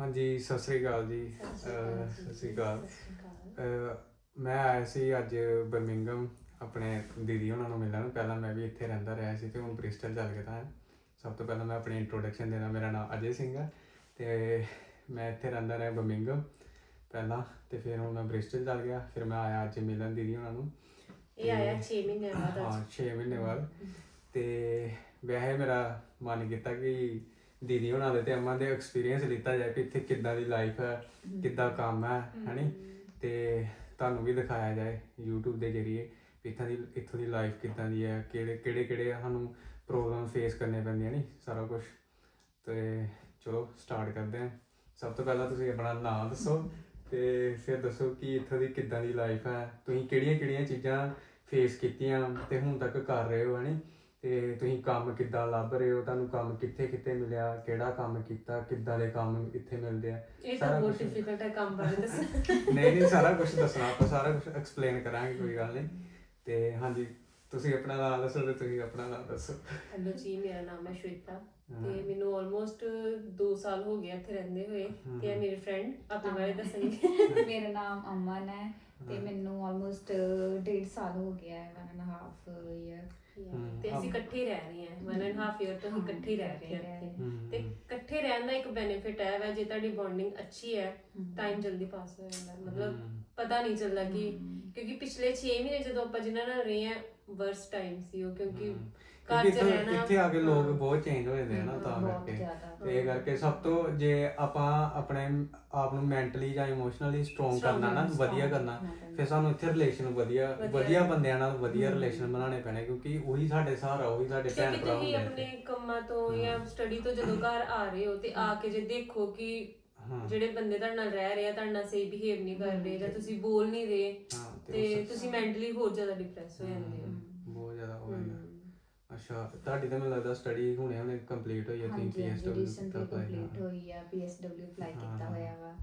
ਹਾਂਜੀ ਸਤਿ ਸ੍ਰੀ ਅਕਾਲ ਜੀ। ਅਹ, ਸਤਿ ਸ੍ਰੀ ਅਕਾਲ। ਅਹ, ਮੈਂ ਆਇਆ ਸੀ ਅੱਜ ਬਰਮਿੰਗਮ ਆਪਣੇ ਦੀਦੀ ਉਹਨਾਂ ਨੂੰ ਮਿਲਣ। ਪਹਿਲਾਂ ਮੈਂ ਵੀ ਇੱਥੇ ਰਹਿੰਦਾ ਰਿਹਾ ਸੀ ਤੇ ਹੁਣ ਬ੍ਰਿਸਟਲ ਚੱਲ ਗਿਆ ਤਾਂ ਸਭ ਤੋਂ ਪਹਿਲਾਂ ਮੈਂ ਆਪਣੀ ਇੰਟਰੋਡਕਸ਼ਨ ਦੇਣਾ। ਮੇਰਾ ਨਾਮ ਅਜੇ ਸਿੰਘ ਹੈ ਤੇ ਮੈਂ ਇੱਥੇ ਰਹਿੰਦਾ ਰਿਹਾ ਬਰਮਿੰਗਮ ਪਹਿਲਾਂ ਤੇ ਫਿਰ ਹੁਣ ਮੈਂ ਬ੍ਰਿਸਟਲ ਚੱਲ ਗਿਆ। ਫਿਰ ਮੈਂ ਆਇਆ ਅੱਜ ਮਿਲਣ ਦੀਦੀ ਉਹਨਾਂ ਨੂੰ। ਇਹ ਆਇਆ 6 ਮਹੀਨੇ ਬਾਅਦ ਹਾਂ ਅੱਜ 6 ਮਹੀਨੇ ਬਾਅਦ। ਤੇ ਵੈਸੇ ਮੇਰਾ ਮਨ ਕੀਤਾ ਕਿ ਦੀਦੀ ਉਹਨਾਂ ਦੇ ਤੇ ਅੰਮਾ ਦੇ ਐਕਸਪੀਰੀਅੰਸ ਲਿੱਤਾ ਜਾਏ ਕਿ ਇੱਥੇ ਕਿੱਦਾਂ ਦੀ ਲਾਈਫ ਹੈ ਕਿੱਦਾਂ ਕੰਮ ਹੈ ਹੈਨੀ? ਤੇ ਤੁਹਾਨੂੰ ਵੀ ਦਿਖਾਇਆ ਜਾਏ YouTube ਦੇ ਜ਼ਰੀਏ ਇੱਥੋਂ ਦੀ ਇੱਥੋਂ ਦੀ ਲਾਈਫ ਕਿੱਦਾਂ ਦੀ ਹੈ ਕਿਹੜੇ ਕਿਹੜੇ ਕਿਹੜੇ ਸਾਨੂੰ ਪ੍ਰੋਬਲਮ ਫੇਸ ਕਰਨੇ ਪੈਂਦੀਆਂ ਨਹੀਂ? ਸਾਰਾ ਕੁਝ ਤੇ ਚਲੋ ਸਟਾਰਟ ਕਰਦੇ ਹਾਂ। ਸਭ ਤੋਂ ਪਹਿਲਾਂ ਤੁਸੀਂ ਆਪਣਾ ਨਾਮ ਦੱਸੋ ਤੇ ਫਿਰ ਦੱਸੋ ਕਿ ਇੱਥੋਂ ਦੀ ਕਿੱਦਾਂ ਦੀ ਲਾਈਫ ਹੈ। ਤੁਸੀਂ ਕਿਹੜੀਆਂ ਕਿਹੜੀਆਂ ਚੀਜ਼ਾਂ ਫੇਸ ਕੀਤੀਆਂ ਤੇ ਹੁਣ ਤੱਕ ਕਰ ਰਹੇ ਹੋ ਹਨੀ? ਤੇ ਤੁਸੀਂ ਕੰਮ ਕਿੱਦਾਂ ਲੱਭ ਰਹੇ ਹੋ? ਤੁਹਾਨੂੰ ਕੰਮ ਕਿੱਥੇ ਕਿੱਥੇ ਮਿਲਿਆ? ਕਿਹੜਾ ਕੰਮ ਕੀਤਾ? ਕਿੱਦਾਂ ਦੇ ਕੰਮ ਇੱਥੇ ਮਿਲਦੇ ਆ? ਇਹ ਸਾਰਾ ਤਾਂ ਬਹੁਤ ਕੁਛ। ਡਿਫਿਕਲਟ ਹੈ ਕੰਮ ਬਾਰੇ ਦੱਸਣਾ। ਨਹੀਂ ਨਹੀਂ ਸਾਰਾ ਕੁਝ ਦੱਸਣਾ। ਆਪਾਂ ਸਾਰਾ ਕੁਝ ਐਕਸਪਲੇਨ ਕਰਾਂਗੇ ਕੋਈ ਗੱਲ ਨਹੀਂ। ਤੇ ਹਾਂਜੀ ਤੁਸੀਂ ਆਪਣਾ ਨਾਮ ਦੱਸੋ ਤੇ ਤੁਸੀਂ ਆਪਣਾ ਨਾਮ ਦੱਸੋ। ਹੈਲੋ ਜੀ ਮੇਰਾ ਨਾਮ ਹੈ ਸ਼ਵੇਤਾ। ਤੇ ਮੈਨੂੰ ਆਲਮੋਸਟ 2 ਸਾਲ ਹੋ ਗਏ ਇੱਥੇ ਰਹਿੰਦੇ ਹੋਏ। ਤੇ ਇਹ ਮੇਰੇ ਫਰੈਂਡ ਆਪਣੇ ਬਾਰੇ ਦੱਸਣਗੇ। ਮੇਰਾ ਨਾਮ ਅਮਨ ਹੈ। ਤੇ ਮੈਨੂੰ ਆਲਮੋਸਟ ਡੇਢ ਸਾਲ ਹੋ ਗਿਆ ਹੈ one and half year hmm, ਤੇ ਅਸੀਂ ਇਕੱਠੇ ਹੀ ਰਹਿ ਰਹੇ ਹਾਂ। ਵਨ ਐਂਡ ਹਾਫ ਇਅਰ ਤੋਂ ਅਸੀਂ ਇਕੱਠੇ ਹੀ ਰਹਿ ਰਹੇ ਹਾਂ ਇੱਥੇ। ਤੇ ਇਕੱਠੇ ਰਹਿਣ ਦਾ ਇੱਕ ਬੈਨੀਫਿਟ ਹੈ ਵਾ ਜੇ ਤੁਹਾਡੀ ਬੌਂਡਿੰਗ ਅੱਛੀ ਹੈ ਟਾਈਮ ਜਲਦੀ ਪਾਸ ਹੋ ਜਾਂਦਾ। ਹੈ। ਮਤਲਬ ਪਤਾ ਨਹੀਂ ਚੱਲਦਾ ਕਿ ਕਿਉਂਕਿ ਪਿਛਲੇ 6 ਮਹੀਨੇ ਜਦੋਂ ਆਪਾਂ ਜਿਨ੍ਹਾਂ ਨਾਲ ਰਹੇ ਆ ਵਰਸ ਟਾਈਮ ਸੀ ਉਹ ਕਿਉਂਕਿ। ਘਰ ਚ ਇੱਥੇ- ਰਹਿਣਾ ਇੱਥੇ ਆ ਕੇ ਲੋਕ। ਬਹੁਤ ਚੇਂਜ ਹੋ ਜਾਂਦੇ ਆ ਨਾ ਤਾਂ ਬਹੁਤ ਕਰਕੇ ਜ਼ਿਆਦਾ ਤੇ ਇਹ ਕਰਕੇ ਸਭ ਤੋਂ ਜੇ ਆਪਾਂ ਆਪਣੇ ਆਪ ਨੂੰ ਮੈਂਟਲੀ ਜਾਂ ਇਮੋਸ਼ਨਲੀ ਸਟਰੋਂਗ ਕਰਨਾ ਨਾ ਵਧੀਆ ਕਰਨਾ। ਫਿਰ ਸਾਨੂੰ ਇੱਥੇ ਰਿਲੇਸ਼ਨ ਵਧੀਆ ਵਧੀਆ ਬੰਦਿਆਂ ਨਾਲ ਵਧੀਆ। ਰਿਲੇਸ਼ਨ ਬਣਾਉਣੇ ਪੈਣੇ ਕਿਉਂਕਿ ਉਹੀ ਸਾਡੇ ਸਹਾਰਾ ਉਹੀ ਸਾਡੇ ਭੈਣ ਭਰਾ ਤੁਸੀਂ ਹੁੰਦੇ ਆਪਣੇ ਇੱਥੇ। ਕੰਮਾਂ ਤੋਂ ਜਾਂ ਸਟੱਡੀ ਤੋਂ ਜਦੋਂ ਘਰ ਆ ਰਹੇ ਹੋ ਤੇ ਆ ਕੇ ਜੇ ਦੇਖੋ ਕਿ ਹਾਂ ਜਿਹੜੇ ਬੰਦੇ ਤੁਹਾਡੇ ਨਾਲ ਰਹਿ ਰਹੇ ਆ ਤੁਹਾਡੇ ਨਾਲ ਸਹੀ ਬਿਹੇਵ ਨਹੀਂ ਕਰ ਰਹੇ ਜਾਂ ਤੁਸੀਂ ਬੋਲ ਨਹੀਂ ਰਹੇ ਹਾਂ ਤੇ ਉਸ- ਤੁਸੀਂ ਮੈਂਟਲੀ ਹੋਰ ਜ਼ਿਆਦਾ ਡਿਪਰੈਸ ਹੋ ਜਾਂਦੇ ਹੋ ਹਮ, ਬਹੁਤ ਜ਼ਿਆਦਾ ਹੋ ਜਾਂਦਾ ਹਮ। ਅੱਛਾ ਤੁਹਾਡੀ ਤਾਂ ਮੈਨੂੰ ਲੱਗਦਾ ਸਟੱਡੀ ਹੁਣੇ ਹੁਣੇ ਕੰਪਲੀਟ ਹੋਈ ਹੈ ਤੁਸੀਂ ਹਾਂਜੀ ਹਾਂਜੀ ਰੀਸੈਂਟਲੀ ਕੀਤਾ ਹੋਇਆ। ਕੰਪਲੀਟ ਹੋਈ ਆ ਪੀਐਸਡਬਲਯੂ ਅਪਲਾਈ ਹਾਂ, ਕੀਤਾ ਹਾਂ। ਹੋਇਆ ਵਾ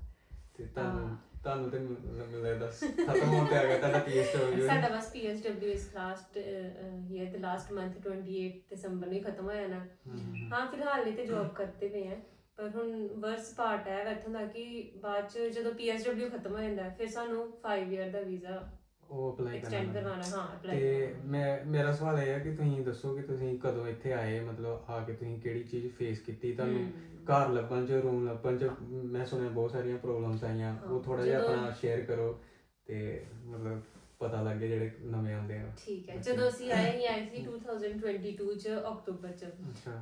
ਤੇ ਤੁਹਾਨੂੰ ਹਾਂ। ਤੁਹਾਨੂੰ ਤੇ ਮੈਨੂੰ ਲੱਗਦਾ ਖਤਮ ਆ ਗਿਆ ਤੁਹਾਡਾ PSW ਸਾਡਾ ਬਸ PSW ਇਸ ਲਾਸਟ ਈਅਰ ਤੇ ਲਾਸਟ ਮੰਥ 28 ਦਸੰਬਰ ਨੂੰ ਹੀ ਖਤਮ ਹੋਇਆ ਨਾ ਹਮ, ਹਾਂ ਫਿਲਹਾਲ ਲਈ ਤੇ ਜੌਬ ਕਰਦੇ ਪਏ ਆ ਪਰ ਹੁਣ ਵਰਸ ਪਾਰਟ ਹੈ ਇੱਥੋਂ ਦਾ ਕਿ ਬਾਅਦ ਚ ਜਦੋਂ PSW ਖਤਮ ਹੋ ਜਾਂਦਾ ਹੈ, ਫਿਰ ਸਾਨੂੰ 5 ਇਅਰ ਦਾ ਵੀਜ਼ਾ ਉਹ ਅਪਲਾਈ ਐਕਸਟੈਂਡ ਕਰਨਾ ਕਰਵਾਉਣਾ ਹਾਂ ਅਪਲਾਈ ਤੇ ਮੈਂ ਮੇਰਾ ਸਵਾਲ ਇਹ ਹੈ ਕਿ ਤੁਸੀਂ ਦੱਸੋ ਕਿ ਤੁਸੀਂ ਕਦੋਂ ਇੱਥੇ ਆਏ ਮਤਲਬ ਆ ਕੇ ਤੁਸੀਂ ਕਿਹੜੀ ਚੀਜ਼ ਫੇਸ ਕੀਤੀ? ਤੁਹਾਨੂੰ ਘਰ ਲੱਭਣ ਚ ਰੂਮ ਲੱਭਣ ਚ ਮੈਂ ਸੁਣਿਆ ਬਹੁਤ ਸਾਰੀਆਂ ਪ੍ਰੋਬਲਮਸ ਆਈਆਂ। ਉਹ ਥੋੜਾ ਜਿਹਾ ਆਪਣਾ ਸ਼ੇਅਰ ਕਰੋ ਤੇ ਮਤਲਬ ਪਤਾ ਲੱਗੇ ਜਿਹੜੇ ਨਵੇਂ ਆਉਂਦੇ ਆ। ਠੀਕ ਹੈ ਜਦੋਂ ਅਸੀਂ ਆਏ ਹੀ ਆਏ ਸੀ 2022 ਚ ਅਕਤੂਬਰ ਚ।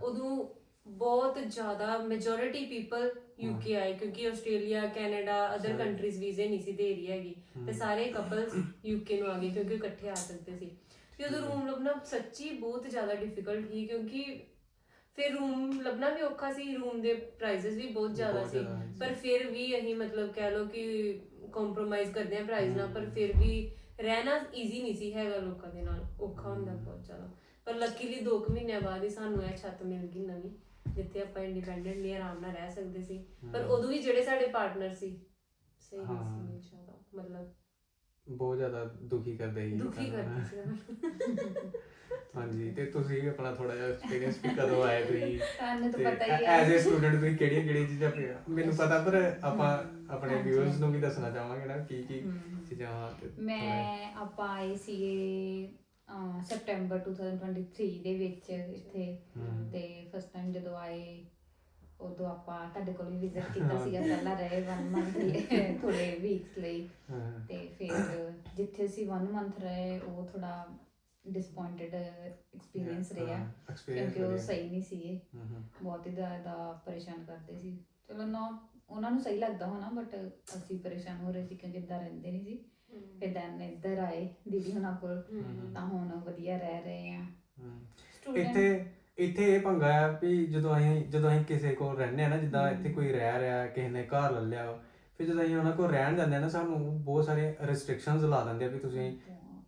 ਉਦੋਂ ਬਹੁਤ ਜ਼ਿਆਦਾ ਮੈਜੋਰਿਟੀ ਪੀਪਲ ਯੂਕੇ ਆਏ ਕਿਉਂਕਿ ਆਸਟ੍ਰੇਲੀਆ ਕੈਨੇਡਾ ਅਦਰ। ਕੰਟਰੀਜ਼ ਵੀਜ਼ੇ ਨਹੀਂ ਸੀ ਦੇ ਰਹੀ ਹੈਗੀ। ਤੇ ਸਾਰੇ ਕਪਲਸ ਯੂਕੇ ਨੂੰ ਆ ਗਏ ਕਿਉਂਕਿ ਇਕੱਠੇ ਆ ਸਕਦੇ ਸੀ। ਤੇ ਉਦੋਂ ਰੂਮ ਲੱਭਣਾ ਸੱਚੀ ਬਹੁਤ ਜ਼ਿਆਦਾ ਡਿਫਿਕਲਟ ਸੀ ਕਿਉਂਕਿ ਫਿਰ ਰੂਮ ਲੱਭਣਾ ਵੀ ਔਖਾ ਸੀ ਰੂਮ ਦੇ ਪ੍ਰਾਈਸਸ ਵੀ ਬਹੁਤ ਜ਼ਿਆਦਾ ਸੀ। ਪਰ ਫਿਰ ਵੀ ਅਸੀਂ ਮਤਲਬ ਕਹਿ ਲਓ ਕਿ ਕੰਪਰੋਮਾਈਜ਼ ਕਰਦੇ ਆ ਪ੍ਰਾਈਸ ਨਾਲ ਪਰ ਫਿਰ ਵੀ ਰਹਿਣਾ ਈਜ਼ੀ ਨਹੀਂ ਸੀ ਹੈਗਾ ਲੋਕਾਂ ਦੇ ਨਾਲ ਔਖਾ ਹੁੰਦਾ ਬਹੁਤ ਜ਼ਿਆਦਾ। ਪਰ ਲੱਕੀਲੀ 2 ਮਹੀਨਿਆਂ ਬਾਅਦ ਹੀ ਸਾਨੂੰ ਇਹ ਛੱਤ ਮਿਲ ਗਈ ਨਵੀਂ। ਜਿੱਥੇ ਆਪਾਂ ਇੰਡੀਪੈਂਡੈਂਟਲੀ ਆਰਾਮ ਨਾਲ ਰਹਿ ਸਕਦੇ ਸੀ ਪਰ। ਉਦੋਂ ਵੀ ਜਿਹੜੇ ਸਾਡੇ ਪਾਰਟਨਰ ਸੀ ਸਹੀ ਹਾਂ। ਸੀ ਜ਼ਿਆਦਾ ਮਤਲਬ ਬਹੁਤ ਜ਼ਿਆਦਾ ਦੁਖੀ ਕਰਦੇ ਸੀ ਦੁਖੀ। ਕਰਦੇ ਸੀ ਹਾਂਜੀ ਤੇ ਤੁਸੀਂ ਵੀ ਆਪਣਾ ਥੋੜਾ ਜਿਹਾ ਐਕਸਪੀਰੀਅੰਸ ਵੀ ਕਦੋਂ ਆਏ ਤੁਸੀਂ ਤੁਹਾਨੂੰ ਤਾਂ ਪਤਾ ਹੀ ਹੈ ਐਜ਼ ਅ ਸਟੂਡੈਂਟ ਤੁਸੀਂ ਕਿਹੜੀਆਂ ਕਿਹੜੀਆਂ ਚੀਜ਼ਾਂ ਪਿਆ ਮੈਨੂੰ ਪਤਾ ਪਰ ਆਪਾਂ ਆਪਣੇ ਹਾਂਜੀ, ਵਿਊਅਰਸ। ਨੂੰ ਵੀ ਦੱਸਣਾ ਚਾਹਾਂਗੇ ਨਾ ਕੀ ਕੀ। ਚੀਜ਼ਾਂ ਵਾ ਤੇ ਥੋੜ੍ਹਾ- ਮੈਂ ਆਪਾਂ ਆਏ ਸੀਗੇ ਅਹ, ਸੈਪਟੈਂਬਰ 2023 ਦੇ ਵਿੱਚ ਇੱਥੇ ਹਮ। ਤੇ ਫਸਟ ਟਾਈਮ ਜਦੋਂ ਆਏ ਉਦੋਂ ਆਪਾਂ ਤੁਹਾਡੇ ਕੋਲ ਵੀ ਵਿਜ਼ਿਟ ਕੀਤਾ। ਸੀਗਾ ਪਹਿਲਾਂ ਰਹੇ 1 ਮੰਥ ਥੋੜੇ ਵੀਕਸ ਲਈ। ਹਾਂ। ਤੇ ਫਿਰ ਜਿੱਥੇ ਅਸੀਂ 1 ਮੰਥ ਰਹੇ ਉਹ ਥੋੜਾ ਡਿਸਪਾਇੰਟਡ ਐਕਸਪੀਰੀਅੰਸ ਰਿਹਾ ਕਿਉਂਕਿ ਉਹ ਸਹੀ ਨਹੀਂ ਸੀਗੇ। ਬਹੁਤ ਹੀ ਜ਼ਿਆਦਾ ਪਰੇਸ਼ਾਨ ਕਰਦੇ ਸੀ। ਚਲੋ ਨਾ ਉਹਨਾਂ ਨੂੰ ਸਹੀ ਲੱਗਦਾ ਹੋਣਾ ਬਟ ਅਸੀਂ ਪਰੇਸ਼ਾਨ ਹੋ ਰਹੇ ਸੀ ਕਿਉਂਕਿ ਇੱਦਾਂ ਰਹਿੰਦੇ ਨਹੀਂ ਸੀ। ਫਿਰ ਦੈਨ ਇੱਧਰ ਆਏ ਦੀਦੀ ਹੁਣਾਂ ਕੋਲ। ਤਾਂ ਹੁਣ ਵਧੀਆ ਰਹਿ ਰਹੇ ਆ। ਇੱਥੇ ਇੱਥੇ ਇਹ ਪੰਗਾ ਹੈ ਵੀ ਜਦੋਂ ਅਸੀਂ ਜਦੋਂ ਅਸੀਂ ਕਿਸੇ ਕੋਲ ਰਹਿੰਦੇ ਆ ਨਾ ਜਿੱਦਾਂ ਇੱਥੇ ਕੋਈ ਰਹਿ ਰਿਹਾ ਕਿਸੇ ਨੇ ਘਰ ਲੈ ਲਿਆ ਫਿਰ ਜਦੋਂ ਅਸੀਂ ਉਹਨਾਂ ਕੋਲ ਰਹਿਣ ਜਾਂਦੇ ਆ ਨਾ ਸਾਨੂੰ ਬਹੁਤ ਸਾਰੇ ਰੈਸਟ੍ਰਿਕਸ਼ਨਸ ਲਾ ਦਿੰਦੇ ਆ ਵੀ ਤੁਸੀਂ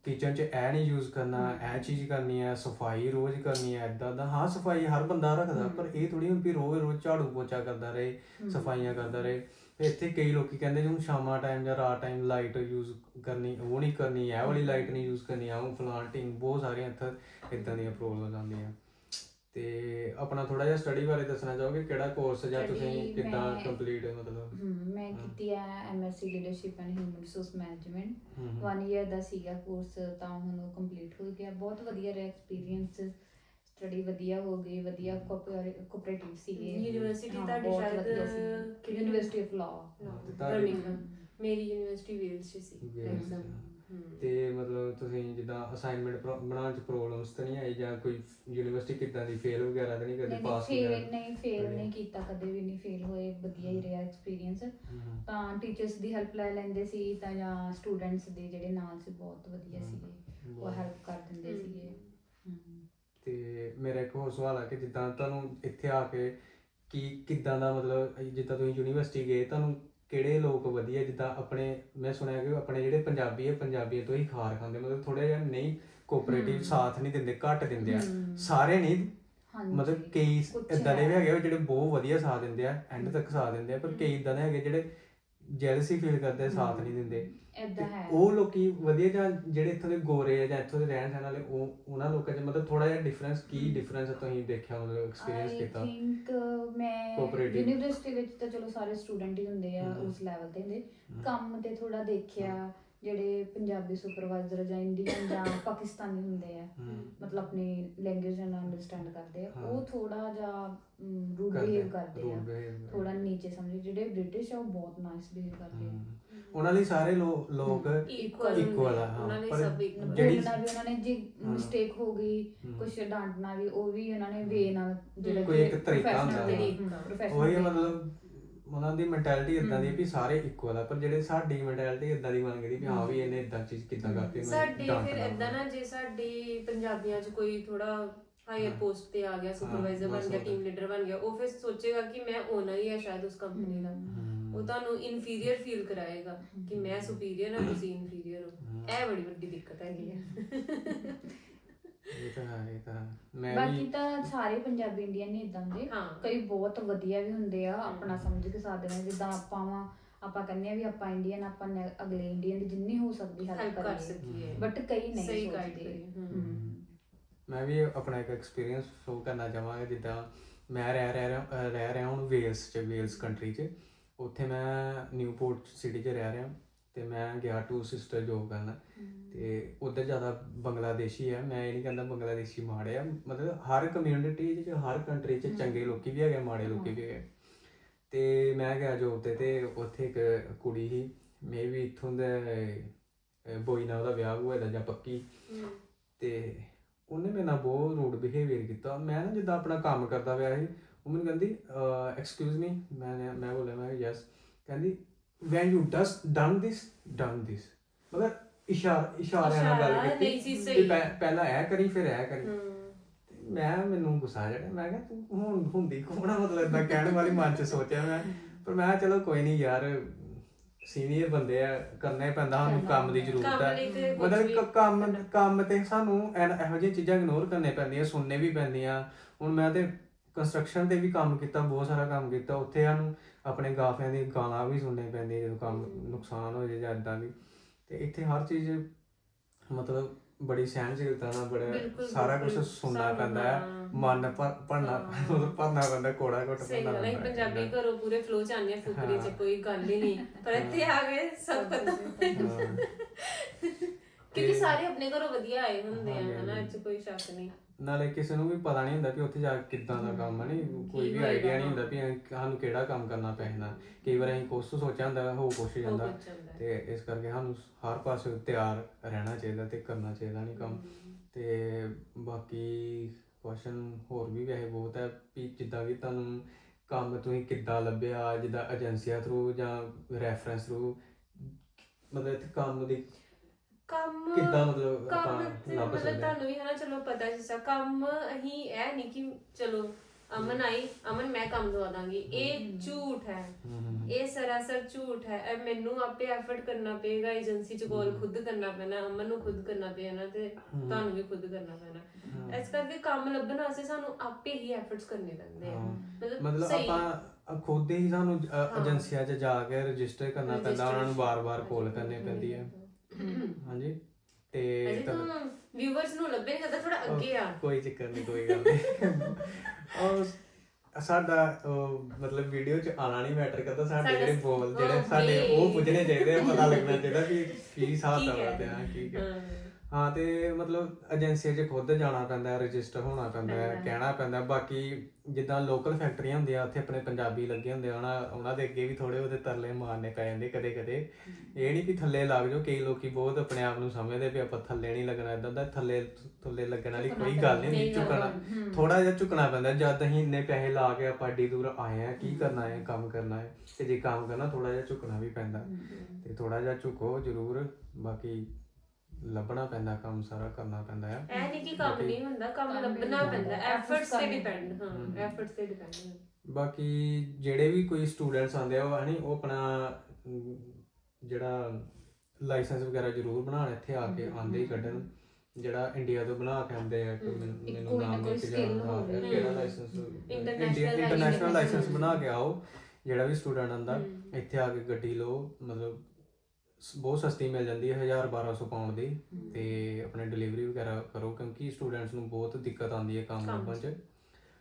ਕਿਚਨ 'ਚ ਇਹ ਨਹੀਂ ਯੂਜ਼ ਕਰਨਾ ਇਹ ਚੀਜ਼ ਕਰਨੀ ਹੈ ਸਫ਼ਾਈ ਰੋਜ਼ ਕਰਨੀ ਹੈ ਇਦਾਂ ਦਾ। ਹਾਂ ਸਫ਼ਾਈ ਹਰ ਬੰਦਾ ਰੱਖਦਾ ਪਰ ਇਹ ਥੋੜੀ ਹੁਣ ਵੀ ਰੋਜ਼ ਰੋਜ਼ ਝਾੜੂ ਪੋਚਾ ਕਰਦਾ ਰਹੇ ਸਫਾਈਆਂ ਕਰਦਾ ਰਹੇ। ਤੇ ਇੱਥੇ ਕਈ ਲੋਕੀ ਕਹਿੰਦੇ ਜੀ ਹੁਣ ਸ਼ਾਮਾਂ ਟਾਈਮ ਜਾਂ ਰਾਤ ਟਾਈਮ ਲਾਈਟ ਯੂਜ਼ ਕਰਨੀ ਉਹ ਨਹੀਂ ਕਰਨੀ ਇਹ ਵਾਲੀ ਲਾਈਟ ਨਹੀਂ ਯੂਜ਼ ਕਰਨੀ ਆਉਂ ਫਲਾਂਟਿੰਗ ਬਹੁਤ ਸਾਰੀਆਂ ਇੱਥੇ ਇਦਾਂ ਦੀਆਂ ਪ੍ਰੋਬਲਮਸ ਆਉਂਦੀਆਂ। ਤੇ ਆਪਣਾ ਥੋੜਾ ਜਿਹਾ ਸਟੱਡੀ ਬਾਰੇ ਦੱਸਣਾ ਚਾਹੋਗੇ? ਕਿਹੜਾ ਕੋਰਸ ਜਾਂ ਤੁਸੀਂ ਕਿੱਦਾਂ ਕੰਪਲੀਟ ਮਤਲਬ? ਹਮ, ਮੈਂ ਹਾਂ। ਕੀਤੀ ਹੈ MSc leadership and human resource management hmm, hmm. 1 year ਦਾ ਸੀਗਾ ਕੋਰਸ ਤਾਂ ਹੁਣ ਉਹ ਕੰਪਲੀਟ ਹੋ ਗਿਆ। ਬਹੁਤ ਵਧੀਆ ਰਿਹਾ ਐਕਸਪੀਰੀਅੰਸ ਸਟੱਡੀ ਵਧੀਆ ਹੋ ਗਈ ਵਧੀਆ ਕੋਆਪਰੇਟਿਵ ਸੀਗੇ। University ਹਾਂ, ਤੁਹਾਡੀ ਬਹੁਤ ਸ਼ਾਇਦ ਵਧੀਆ ਸੀ। ਕਿਹੜੀ ਯੂਨੀਵਰਸਿਟੀ ਆਫ ਲਾਅ ਤੇ ਤੁਹਾਡੀ- ਬਰਮਿੰਘਮ ਮੇਰੀ ਯੂਨੀਵਰਸਿਟੀ ਵੇਲਸ ਚ ਸੀ। Wales ਚ, ਐਗਜ਼ਾਮ ਤੇ ਮਤਲਬ ਤੁਸੀਂ ਜਿੱਦਾਂ ਅਸਾਈਨਮੈਂਟ ਬਣਾਉਣ ਚ ਪ੍ਰੋਬਲਮਸ ਤਾਂ ਨਹੀਂ ਆਈ ਜਾਂ ਕੋਈ ਯੂਨੀਵਰਸਿਟੀ ਕਿੱਦਾਂ ਦੀ ਫੇਲ ਵਗੈਰਾ ਤਾਂ ਨਹੀਂ ਕਦੇ ਨਹੀਂ ਪਾਸ ਫੇਲ ਵਗੈਰਾ ਨਹੀਂ ਫੇਲ। ਨਹੀਂ ਕੀਤਾ ਕਦੇ ਵੀ ਨਹੀਂ ਫੇਲ ਹੋਏ ਵਧੀਆ ਹੀ ਰਿਹਾ ਐਕਸਪੀਰੀਅੰਸ ਹਮ। ਤਾਂ ਟੀਚਰਸ ਦੀ ਹੈਲਪ ਲੈ ਲੈਂਦੇ ਸੀ ਤਾਂ ਜਾਂ ਸਟੂਡੈਂਟਸ ਦੇ ਜਿਹੜੇ ਨਾਲ ਸੀ ਬਹੁਤ ਵਧੀਆ। ਸੀਗੇ ਉਹ ਬਹੁਤ। ਹੈਲਪ ਕਰ ਦਿੰਦੇ ਹਮ। ਸੀਗੇ ਹਮ। ਤੇ ਮੇਰਾ ਇੱਕ ਹੋਰ ਸਵਾਲ ਆ ਕਿ ਜਿੱਦਾਂ ਤੁਹਾਨੂੰ ਇੱਥੇ ਆ ਕੇ ਕੀ ਕਿੱਦਾਂ ਦਾ ਮਤਲਬ ਜਿੱਦਾਂ ਤੁਸੀਂ ਯੂਨੀਵਰਸਿਟੀ ਗਏ ਤੁਹਾਨੂੰ ਕਿਹੜੇ ਲੋਕ ਵਧੀਆ ਜਿੱਦਾਂ ਆਪਣੇ ਮੈਂ ਸੁਣਿਆ ਕਿ ਆਪਣੇ ਜਿਹੜੇ ਪੰਜਾਬੀ ਹੈ ਪੰਜਾਬੀਆਂ ਤੋਂ ਹੀ ਖਾਰ ਖਾਂਦੇ ਮਤਲਬ ਥੋੜੇ ਜਿਹਾ ਨਹੀਂ ਕੋਆਪਰੇਟਿਵ। ਸਾਥ ਨਹੀਂ ਦਿੰਦੇ ਘੱਟ ਦਿੰਦੇ ਆ। ਸਾਰੇ ਨਹੀਂ ਮਤਲਬ ਕਈ ਇਦਾਂ ਦੇ ਵੀ। ਹੈਗੇ ਆ ਜਿਹੜੇ ਬਹੁਤ ਵਧੀਆ ਸਾਥ ਦਿੰਦੇ ਆ ਐਂਡ ਤੱਕ ਸਾਥ ਦਿੰਦੇ ਆ ਪਰ ਕਈ ਇਦਾਂ ਦੇ ਹੈਗੇ ਜਿਹੜੇ ਜੈਲਸੀ ਫੀਲ ਕਰਦੇ ਸਾਥ ਨਹੀਂ ਦਿੰਦੇ ਏਦਾਂ ਤੇ ਹੈ ਉਹ ਲੋਕੀ ਵਧੀਆ ਜਾਂ ਜਿਹੜੇ ਇੱਥੋਂ ਦੇ ਗੋਰੇ ਆ ਜਾਂ ਇੱਥੋਂ ਦੇ ਰਹਿਣ ਸਹਿਣ ਵਾਲੇ ਉਹ ਉਹਨਾਂ ਲੋਕਾਂ 'ਚ ਮਤਲਬ ਥੋੜਾ ਜਿਹਾ ਡਿਫਰੈਂਸ ਕੀ। ਡਿਫਰੈਂਸ ਤੁਸੀਂ ਦੇਖਿਆ ਮਤਲਬ ਐਕਸਪੀਰੀਅੰਸ ਆਈ ਕੀਤਾ ਥਿੰਕ ਮੈਂ Cooperative. ਯੂਨੀਵਰਸਿਟੀ ਵਿੱਚ ਤਾਂ ਚਲੋ ਸਾਰੇ ਸਟੂਡੈਂਟ ਹੀ ਹੁੰਦੇ ਆ ਹਮ। ਉਸ ਲੈਵਲ ਤੇ ਹੁੰਦੇ ਹਮ। ਕੰਮ ਤੇ ਥੋੜਾ ਦੇਖਿਆ ਜਿਹੜੇ ਪੰਜਾਬੀ ਸੁਪਰਵਾਈਜ਼ਰ ਜਾਂ ਇੰਡੀਅਨ ਜਾਂ ਪਾਕਿਸਤਾਨੀ ਹੁੰਦੇ ਆ ਮਤਲਬ ਆਪਣੀ ਲੈਂਗੁਏਜ ਨੂੰ ਅੰਡਰਸਟੈਂਡ ਕਰਦੇ ਆ ਹਾਂ। ਉਹ ਥੋੜਾ ਜਿਹਾ ਰੂਡ ਬਿਹੇਵ ਕਰਦੇ ਆ। ਥੋੜਾ ਨੀਚੇ ਸਮਝੇ ਜਿਹੜੇ ਬ੍ਰਿਟਿਸ਼ ਆ ਉਹ ਬਹੁਤ ਨਾਈਸ ਬਿਹੇਵ ਕਰਦੇ ਆ। ਉਹਨਾਂ ਲਈ ਸਾਰੇ ਲੋਕ ਇਕੁਅਲ ਆ, ਹਾਂ, ਉਹਨਾਂ ਨੇ ਪਰ ਜਿਹੜੀ- ਬੋਲਣਾ ਵੀ ਉਹਨਾਂ ਨੇ ਜੇ ਹਾਂ। ਮਿਸਟੇਕ ਹੋ ਗਈ। ਕੁਝ ਡਾਂਟਣਾ ਵੀ ਉਹ ਵੀ ਉਹਨਾਂ ਨੇ ਵੇ ਨਾਲ ਜਿਹੜਾ ਕੋਈ ਇੱਕ ਤਰੀਕਾ ਹੁੰਦਾ ਉਹੀ way। ਮਤਲਬ ਉਹਨਾਂ ਦੀ ਮੈਂਟੈਲਿਟੀ ਇਦਾਂ ਦੀ ਹੈ ਵੀ। ਸਾਰੇ ਇਕੁਅਲ ਆ ਪਰ ਜਿਹੜੇ ਸਾਡੀ ਮੈਂਟੈਲਿਟੀ ਇਦਾਂ ਦੀ ਬਣ ਗਈ ਵੀ ਹਾਂ ਵੀ ਇਹਨੇ ਇਦਾਂ ਚੀਜ਼ ਕਿੱਦਾਂ। ਕਰਤੀ ਇਹਨੂੰ ਸਾਡੇ ਫਿਰ ਏਦਾਂ ਨਾ ਜੇ ਸਾਡੇ ਪੰਜਾਬੀਆਂ 'ਚ ਕੋਈ ਥੋੜਾ ਹਾਇਰ ਹਾਂ। ਪੋਸਟ ਤੇ ਆ ਗਿਆ ਸੁਪਰਵਾਈਜ਼ਰ ਬਣ ਗਿਆ ਉਹ ਟੀਮ ਲੀਡਰ ਬਣ ਗਿਆ ਉਹ ਫਿਰ ਸੋਚੇਗਾ ਕਿ ਮੈਂ ਓਨਰ ਹੀ ਆ ਸ਼ਾਇਦ ਉਸ ਕੰਪਨੀ ਦਾ ਹਮ। ਉਹ ਤੁਹਾਨੂੰ ਇਨਫੀਰੀਅਰ ਫੀਲ ਕਰਾਏਗਾ ਕਿ ਮੈਂ ਸੁਪੀਰੀਅਰ ਹਾਂ ਤੁਸੀਂ ਇਨਫੀਰੀਅਰ ਹੋ। ਇਹ ਬੜੀ ਵੱਡੀ ਦਿੱਕਤ ਹੈਗੀ ਹੈ ਇਹ ਤਾਂ ਹੈ ਇਹ ਤਾਂ ਹੈ। ਮੈਂ ਬਾਕੀ ਵੀ ਤਾਂ ਸਾਰੇ ਪੰਜਾਬੀ ਇੰਡੀਅਨ ਨਹੀਂ ਇਦਾਂ ਦੇ ਹਾਂ। ਕਈ ਬਹੁਤ ਵਧੀਆ ਵੀ ਹੁੰਦੇ ਆ ਆਪਣਾ ਸਮਝ ਕੇ ਸਾਥ ਦੇਣਾ ਜਿੱਦਾਂ ਆਪਾਂ ਵਾਂ ਆਪਾਂ ਕਹਿੰਦੇ ਆ ਵੀ ਆਪਾਂ ਇੰਡੀਅਨ ਆਪਾਂ ਨੇ ਅਗਲੇ ਇੰਡੀਅਨ ਦੀ ਜਿੰਨੀ ਹੋ ਸਕਦੀ ਹੈਲਪ ਹੈਲਪ ਕਰ ਕਰੀਏ ਸਕੀਏ। ਬਟ ਕਈ ਨਹੀਂ ਸਹੀ ਗਾਈਡ ਸੋਚਦੇ ਕਰੀਏ ਹਮ। ਹਮ। ਮੈਂ ਵੀ ਆਪਣਾ ਇੱਕ ਐਕਸਪੀਰੀਅੰਸ ਸ਼ੋ ਕਰਨਾ ਚਾਹਾਂਗਾ ਜਿੱਦਾਂ ਮੈਂ ਰਹਿ ਰਹਿ ਰਿਹਾ ਅਹ ਰਹਿ ਰਿਹਾ ਹੁਣ ਵੇਲਸ ਚ ਵੇਲਸ ਕੰਟਰੀ ਚ। ਉੱਥੇ ਮੈਂ ਨਿਊਪੋਰਟ ਸਿਟੀ ਚ ਰਹਿ ਰਿਹਾ। ਤੇ ਮੈਂ ਗਿਆ ਟੂ ਸਿਸਟਰ ਜੋਬ ਕਰਨ। ਤੇ ਉਧਰ ਜ਼ਿਆਦਾ ਬੰਗਲਾਦੇਸ਼ੀ ਹੈ ਮੈਂ ਇਹ ਨਹੀਂ ਕਹਿੰਦਾ ਬੰਗਲਾਦੇਸ਼ੀ ਮਾੜੇ ਆ। ਮਤਲਬ ਹਰ ਕਮਿਊਨਿਟੀ ਚ ਹਰ ਕੰਟਰੀ ਚ। ਚੰਗੇ ਲੋਕੀ ਵੀ ਹੈਗੇ ਮਾੜੇ ਲੋਕੀ ਵੀ ਹੈਗੇ ਤੇ ਮੈਂ ਗਿਆ ਜੋਬ ਤੇ ਤੇ ਉੱਥੇ ਇੱਕ ਕੁੜੀ ਸੀ। ਮੇ ਵੀ ਇੱਥੋਂ ਦੇ ਬੋਈ ਨਾਲ ਉਹਦਾ ਵਿਆਹ ਹੋਇਆ ਦਾ ਜਾਂ ਪੱਕੀ। ਤੇ ਉਹਨੇ ਮੇਰੇ ਨਾਲ ਬਹੁਤ ਰੂਡ ਬਿਹੇਵੀਅਰ ਕੀਤਾ। ਮੈਂ ਨਾ ਜਿੱਦਾਂ ਆਪਣਾ ਕੰਮ ਕਰਦਾ ਪਿਆ ਸੀ ਉਹ ਮੈਨੂੰ ਕਹਿੰਦੀ ਐਕਸਕਿਊਜ਼ ਮੀ ਮੈਂ ਮੈਂ ਬੋਲਿਆ ਮੈਂ ਯੈਸ ਕਹਿੰਦੀ when you does done this done this ਮਤਲਬ ਇਸ਼ਾਰਾ ਇਸ਼ਾਰਿਆਂ ਨਾਲ ਗੱਲ ਇਸ਼ਾਰਾ ਕੀਤੀ ਨਹੀਂ ਸੀ ਵੀ ਸਹੀ। ਪਹਿ- ਪਹਿਲਾਂ ਇਹ ਕਰੀ ਫਿਰ ਇਹ ਕਰੀ। ਹਮ। ਤੇ ਮੈਂ ਮੈਨੂੰ ਗੁੱਸਾ ਚੜਿਆ ਮੈਂ ਕਿਹਾ ਤੂੰ ਹੁਣ ਹੁੰਦੀ ਕੋਣ ਮਤਲਬ ਇਦਾਂ ਕਹਿਣ ਵਾਲੀ ਮਨ ਚ ਸੋਚਿਆ ਮੈਂ। ਪਰ ਮੈਂ ਕਿਹਾ ਚਲੋ ਕੋਈ ਨਹੀਂ ਯਾਰ ਸੀਨੀਅਰ ਬੰਦੇ ਆ ਕਰਨਾ ਹੀ ਪੈਂਦਾ ਸਾਨੂੰ ਕੰਮ ਦੀ ਜ਼ਰੂਰਤ ਕੰਮ ਹੈ ਲਈ ਤੇ ਕੁਛ ਮਤਲਬ ਵੀ ਕ- ਕੰਮ। ਕੰਮ ਤੇ ਸਾਨੂੰ ਐਨ- ਇਹੋ ਜਿਹੀਆਂ ਚੀਜ਼ਾਂ ਇਗਨੋਰ ਕਰਨੇ ਪੈਂਦੀਆਂ ਸੁਣਨੇ ਵੀ ਪੈਂਦੀਆਂ। ਹੁਣ ਮੈਂ ਤੇ ਕੰਸਟਰਕਸ਼ਨ ਤੇ ਵੀ ਕੰਮ ਕੀਤਾ ਬਹੁਤ ਸਾਰਾ ਕੰਮ ਕੀਤਾ ਉੱਥੇ ਸਾਨੂੰ ਆਪਣੇ ਗਾਫਿਆਂ ਦੀ ਗਾਲਾਂ ਵੀ ਸੁਣਨੇ ਪੈਂਦੀਆਂ ਜਦੋਂ ਕੰਮ। ਨੁਕਸਾਨ ਹੋ ਜਾਏ ਜਾਂ ਇਦਾਂ ਵੀ ਤੇ ਇੱਥੇ ਹਰ ਚੀਜ਼ ਮਤਲਬ ਬੜੀ ਸਹਿਣਸ਼ੀਲਤਾ ਨਾਲ ਬੜਾ ਸਾਰਾ ਕੁਝ। ਸੁਣਨਾ ਪੈਂਦਾ ਹੈ। ਮਨ ਭਰ- ਭਰਨਾ ਭਰਨਾ ਪੈਂਦਾ ਕੋੜਾ ਘੁੱਟ ਸਹੀ ਭਰਨਾ ਗੱਲ ਹੈ ਪੈਂਦਾ ਪੰਜਾਬੀ ਘਰੋਂ ਪੂਰੇ ਫਲੋ ਚ ਆਉਂਦੇ ਆ ਫੁਕਰੀ ਚ। ਕੋਈ ਗੱਲ ਹੀ ਨਹੀਂ ਪਰ ਇੱਥੇ ਆ ਗਏ ਸਭ ਖਤਮ। ਕਿਉਂਕਿ ਸਾਰੇ ਆਪਣੇ ਘਰੋਂ ਵਧੀਆ ਆਏ ਹੁੰਦੇ ਆ ਹਨਾ 'ਚ ਕੋਈ ਸ਼ੱਕ ਨਹੀਂ। ਨਾਲੇ ਕਿਸੇ ਨੂੰ ਵੀ ਪਤਾ ਨਹੀਂ ਹੁੰਦਾ ਕਿ ਉੱਥੇ ਜਾ ਕੇ ਕਿੱਦਾਂ ਦਾ ਕੰਮ ਹੈ ਨਹੀਂ ਕੋਈ ਵੀ ਆਈਡੀਆ ਨਹੀਂ। ਹੁੰਦਾ ਵੀ ਅਸੀਂ- ਸਾਨੂੰ ਕਿਹੜਾ ਕੰਮ ਕਰਨਾ ਪੈਣਾ ਕਈ ਵਾਰ ਅਸੀਂ ਕੁਛ ਸੋਚਿਆ ਹੁੰਦਾ ਹੋ ਕੁਛ ਜਾਂਦਾ। ਕੁਛ ਜਾਂਦਾ। ਤੇ ਇਸ ਕਰਕੇ ਸਾਨੂੰ ਹਰ ਪਾਸੇ ਤਿਆਰ ਰਹਿਣਾ ਚਾਹੀਦਾ ਤੇ ਕਰਨਾ ਚਾਹੀਦਾ ਨਹੀਂ ਕੰਮ। ਤੇ ਬਾਕੀ ਕੁਐਸਚਨ ਹੋਰ ਵੀ ਵੈਸੇ ਬਹੁਤ ਹੈ ਵੀ ਜਿੱਦਾਂ ਕਿ ਤੁਹਾਨੂੰ ਕੰਮ ਤੁਸੀਂ ਕਿੱਦਾਂ ਲੱਭਿਆ ਜਿੱਦਾਂ ਏਜੰਸੀਆਂ ਥਰੂ ਜਾਂ ਰੈਫਰੈਂਸ ਥਰੂ ਮਤਲਬ ਇੱਥੇ ਕੰਮ ਦੀ ਕੰਮ ਕਿੱਦਾਂ ਮਤਲਬ ਕੰਮ ਆਪਾਂ ਤੇ ਲੱਭ ਮਤਲਬ ਸਕਦੇ ਹਾਂ? ਤੁਹਾਨੂੰ ਵੀ ਹਨਾ ਚਲੋ ਪਤਾ ਜਿਸ ਤਰ੍ਹਾਂ ਕੰਮ ਅਹੀਂ ਇਹ ਨਹੀਂ ਕਿ ਚਲੋ ਅਮਨ ਆਈ ਅਮਨ ਮੈਂ ਕੰਮ ਦਵਾ ਦਾਂਗੀ ਇਹ ਝੂਠ ਹੈ ਹਮ, ਹਮ, ਹਮ। ਇਹ ਸਰਾਸਰ ਝੂਠ ਹੈ ਇਹ ਮੈਨੂੰ ਆਪੇ ਐਫਰਟ ਕਰਨਾ ਪਏਗਾ ਏਜੰਸੀ ਚ ਕਾਲ। ਖੁਦ ਕਰਨਾ ਪੈਣਾ ਅਮਨ ਨੂੰ ਖੁਦ ਕਰਨਾ ਪੈਣਾ ਤੇ ਹਮ। ਤੁਹਾਨੂੰ ਵੀ ਖੁਦ ਕਰਨਾ ਪੈਣਾ ਹਮ। ਇਸ ਕਰਕੇ ਕੰਮ ਲੱਭਣ ਵਾਸਤੇ ਸਾਨੂੰ ਆਪੇ ਹੀ ਐਫਰਟਸ ਕਰਨੇ ਪੈਂਦੇ ਆ ਹਾਂ। ਮਤਲਬ ਸਹੀ ਆਪਾਂ ਖੁਦ ਹੀ ਸਾਨੂੰ ਅ, ਹਾਂ। ਏਜੰਸੀਆਂ 'ਚ ਜਾ ਕੇ ਰਜਿਸਟਰ ਕਰਨਾ ਪੈਂਦਾ ਉਹਨਾਂ ਨੂੰ ਬਾਰ-ਬਾਰ ਕਾਲ ਕਰਨੀ ਪੈਂਦੀ ਹੈ ਹਾਂਜੀ। ਅਜੇ ਤੇ ਤਾਂ ਤਾਂ- ਵਿਊਅਰਸ ਨੂੰ ਲੱਭੇ ਨਹੀਂ ਕਰਦਾ ਥੋੜਾ ਅੱਗੇ ਆ। ਕੋਈ ਚੱਕਰ ਨਹੀਂ ਕੋਈ ਗੱਲ ਨਹੀਂ ਉਹ ਸਾਡਾ ਉਹ ਮਤਲਬ ਵੀਡੀਓ ਚ ਆਣਾ ਨਹੀਂ ਮੈਟਰ ਕਰਦਾ ਸਾਡੇ ਸਾਡਾ- ਜਿਹੜੇ ਬੋਲ ਜਿਹੜੇ ਸਾਡੇ ਉਹ ਪੁੱਛਣੇ ਚਾਹੀਦੇ ਆ ਪਤਾ ਲੱਗਣਾ ਚਾਹੀਦਾ ਕਿ ਕੀ ਹਿਸਾਬ ਠੀਕ ਹੈ। ਕਰਦੇ ਆ ਕੀ ਹੈ। ਹਾਂ। ਹਾਂ ਤੇ ਮਤਲਬ ਏਜੰਸੀ 'ਚ ਖੁਦ ਜਾਣਾ ਪੈਂਦਾ ਹੈ ਰਜਿਸਟਰ ਹੋਣਾ ਪੈਂਦਾ ਹੈ। ਕਹਿਣਾ ਪੈਂਦਾ। ਬਾਕੀ ਜਿੱਦਾਂ ਲੋਕਲ ਫੈਕਟਰੀਆਂ ਹੁੰਦੀਆਂ ਉੱਥੇ ਆਪਣੇ ਪੰਜਾਬੀ ਲੱਗੇ ਹੁੰਦੇ ਉਹਨਾਂ ਉਹਨਾਂ ਦੇ ਅੱਗੇ ਵੀ ਥੋੜੇ ਉਹਦੇ ਤਰਲੇ ਮਾਰਨੇ ਪੈ ਜਾਂਦੇ ਕਦੇ ਕਦੇ ਇਹ ਨਹੀਂ ਕਿ ਥੱਲੇ ਲੱਗ ਜਾਓ ਕਈ ਲੋਕੀ ਬਹੁਤ ਆਪਣੇ ਆਪ ਨੂੰ ਸਮਝਦੇ ਵੀ ਆਪਾਂ ਥੱਲੇ ਨਹੀਂ ਲੱਗਣਾ ਇਦਾਂ ਦਾ ਥੱਲੇ ਥੱਲੇ ਲੱਗਣ ਵਾਲੀ ਕੋਈ ਗੱਲ ਨਹੀਂ ਝੁਕਣਾ। ਥੋੜਾ ਜਿਹਾ ਝੁਕਣਾ ਪੈਂਦਾ ਜਦ ਅਸੀਂ ਇੰਨੇ ਪੈਸੇ ਲਾ ਕੇ ਆਪਾਂ ਏਡੀ ਦੂਰ ਆਏ ਆ ਕੀ ਕਰਨਾ ਹੈ ਕੰਮ ਕਰਨਾ ਹੈ ਤੇ ਜੇ ਕੰਮ ਕਰਨਾ ਥੋੜਾ ਜਿਹਾ ਝੁਕਣਾ ਵੀ ਪੈਂਦਾ ਤੇ ਥੋੜਾ ਜਿਹਾ ਝੁਕੋ ਜ਼ਰੂਰ ਬਾਕੀ ਲੱਭਣਾ ਪੈਂਦਾ ਕੰਮ ਸਾਰਾ ਕਰਨਾ ਪੈਂਦਾ ਆ। ਇਹ ਨਹੀਂ ਕਿ ਕੰਮ ਨਹੀਂ ਹੁੰਦਾ ਕੰਮ ਲੱਭਣਾ ਪੈਂਦਾ ਐਫਰਟਸ ਤੇ ਡਿਪੈਂਡ ਹਾਂ ਹਮ। ਐਫਰਟਸ ਤੇ ਡਿਪੈਂਡ ਬਾਕੀ ਜਿਹੜੇ ਵੀ ਕੋਈ ਸਟੂਡੈਂਟਸ ਆਉਂਦੇ ਆ ਉਹ ਹਨੀ ਉਹ ਆਪਣਾ ਜਿਹੜਾ ਲਾਇਸੈਂਸ ਵਗੈਰਾ ਜ਼ਰੂਰ ਬਣਾਉਣ ਇੱਥੇ ਆ ਕੇ ਆਂਦੇ ਹੀ ਕੱਢਣ। ਜਿਹੜਾ ਇੰਡੀਆ ਤੋਂ ਬਣਾ ਕੇ ਆਉਂਦੇ ਆ ਕਿ ਮੈਨੂੰ ਨਾਮ ਕੋਈ ਹੋਵੇ। ਕਿਹੜਾ ਲਾਇਸੈਂਸ ਇੰਟਰਨੈਸ਼ਨਲ ਲਾਇਸੈਂਸ। ਬਣਾ ਕੇ ਆਓ। ਜਿਹੜਾ ਵੀ ਸਟੂਡੈਂਟ ਆਂਦਾ। ਇੱਥੇ ਆ ਕੇ ਗੱਡੀ ਲਓ ਮਤਲਬ ਸ- ਬਹੁਤ ਸਸਤੀ ਮਿਲ ਜਾਂਦੀ ਹੈ 1000 1200 ਪਾਉਂਡ ਦੀ। ਤੇ ਆਪਣੇ ਡਿਲੀਵਰੀ ਵਗੈਰਾ ਕਰੋ ਕਿਉਂਕਿ ਸਟੂਡੈਂਟਸ ਨੂੰ ਬਹੁਤ ਦਿੱਕਤ ਆਉਂਦੀ ਹੈ ਕੰਮ ਕੰਮ ਲੱਭਣ 'ਚ।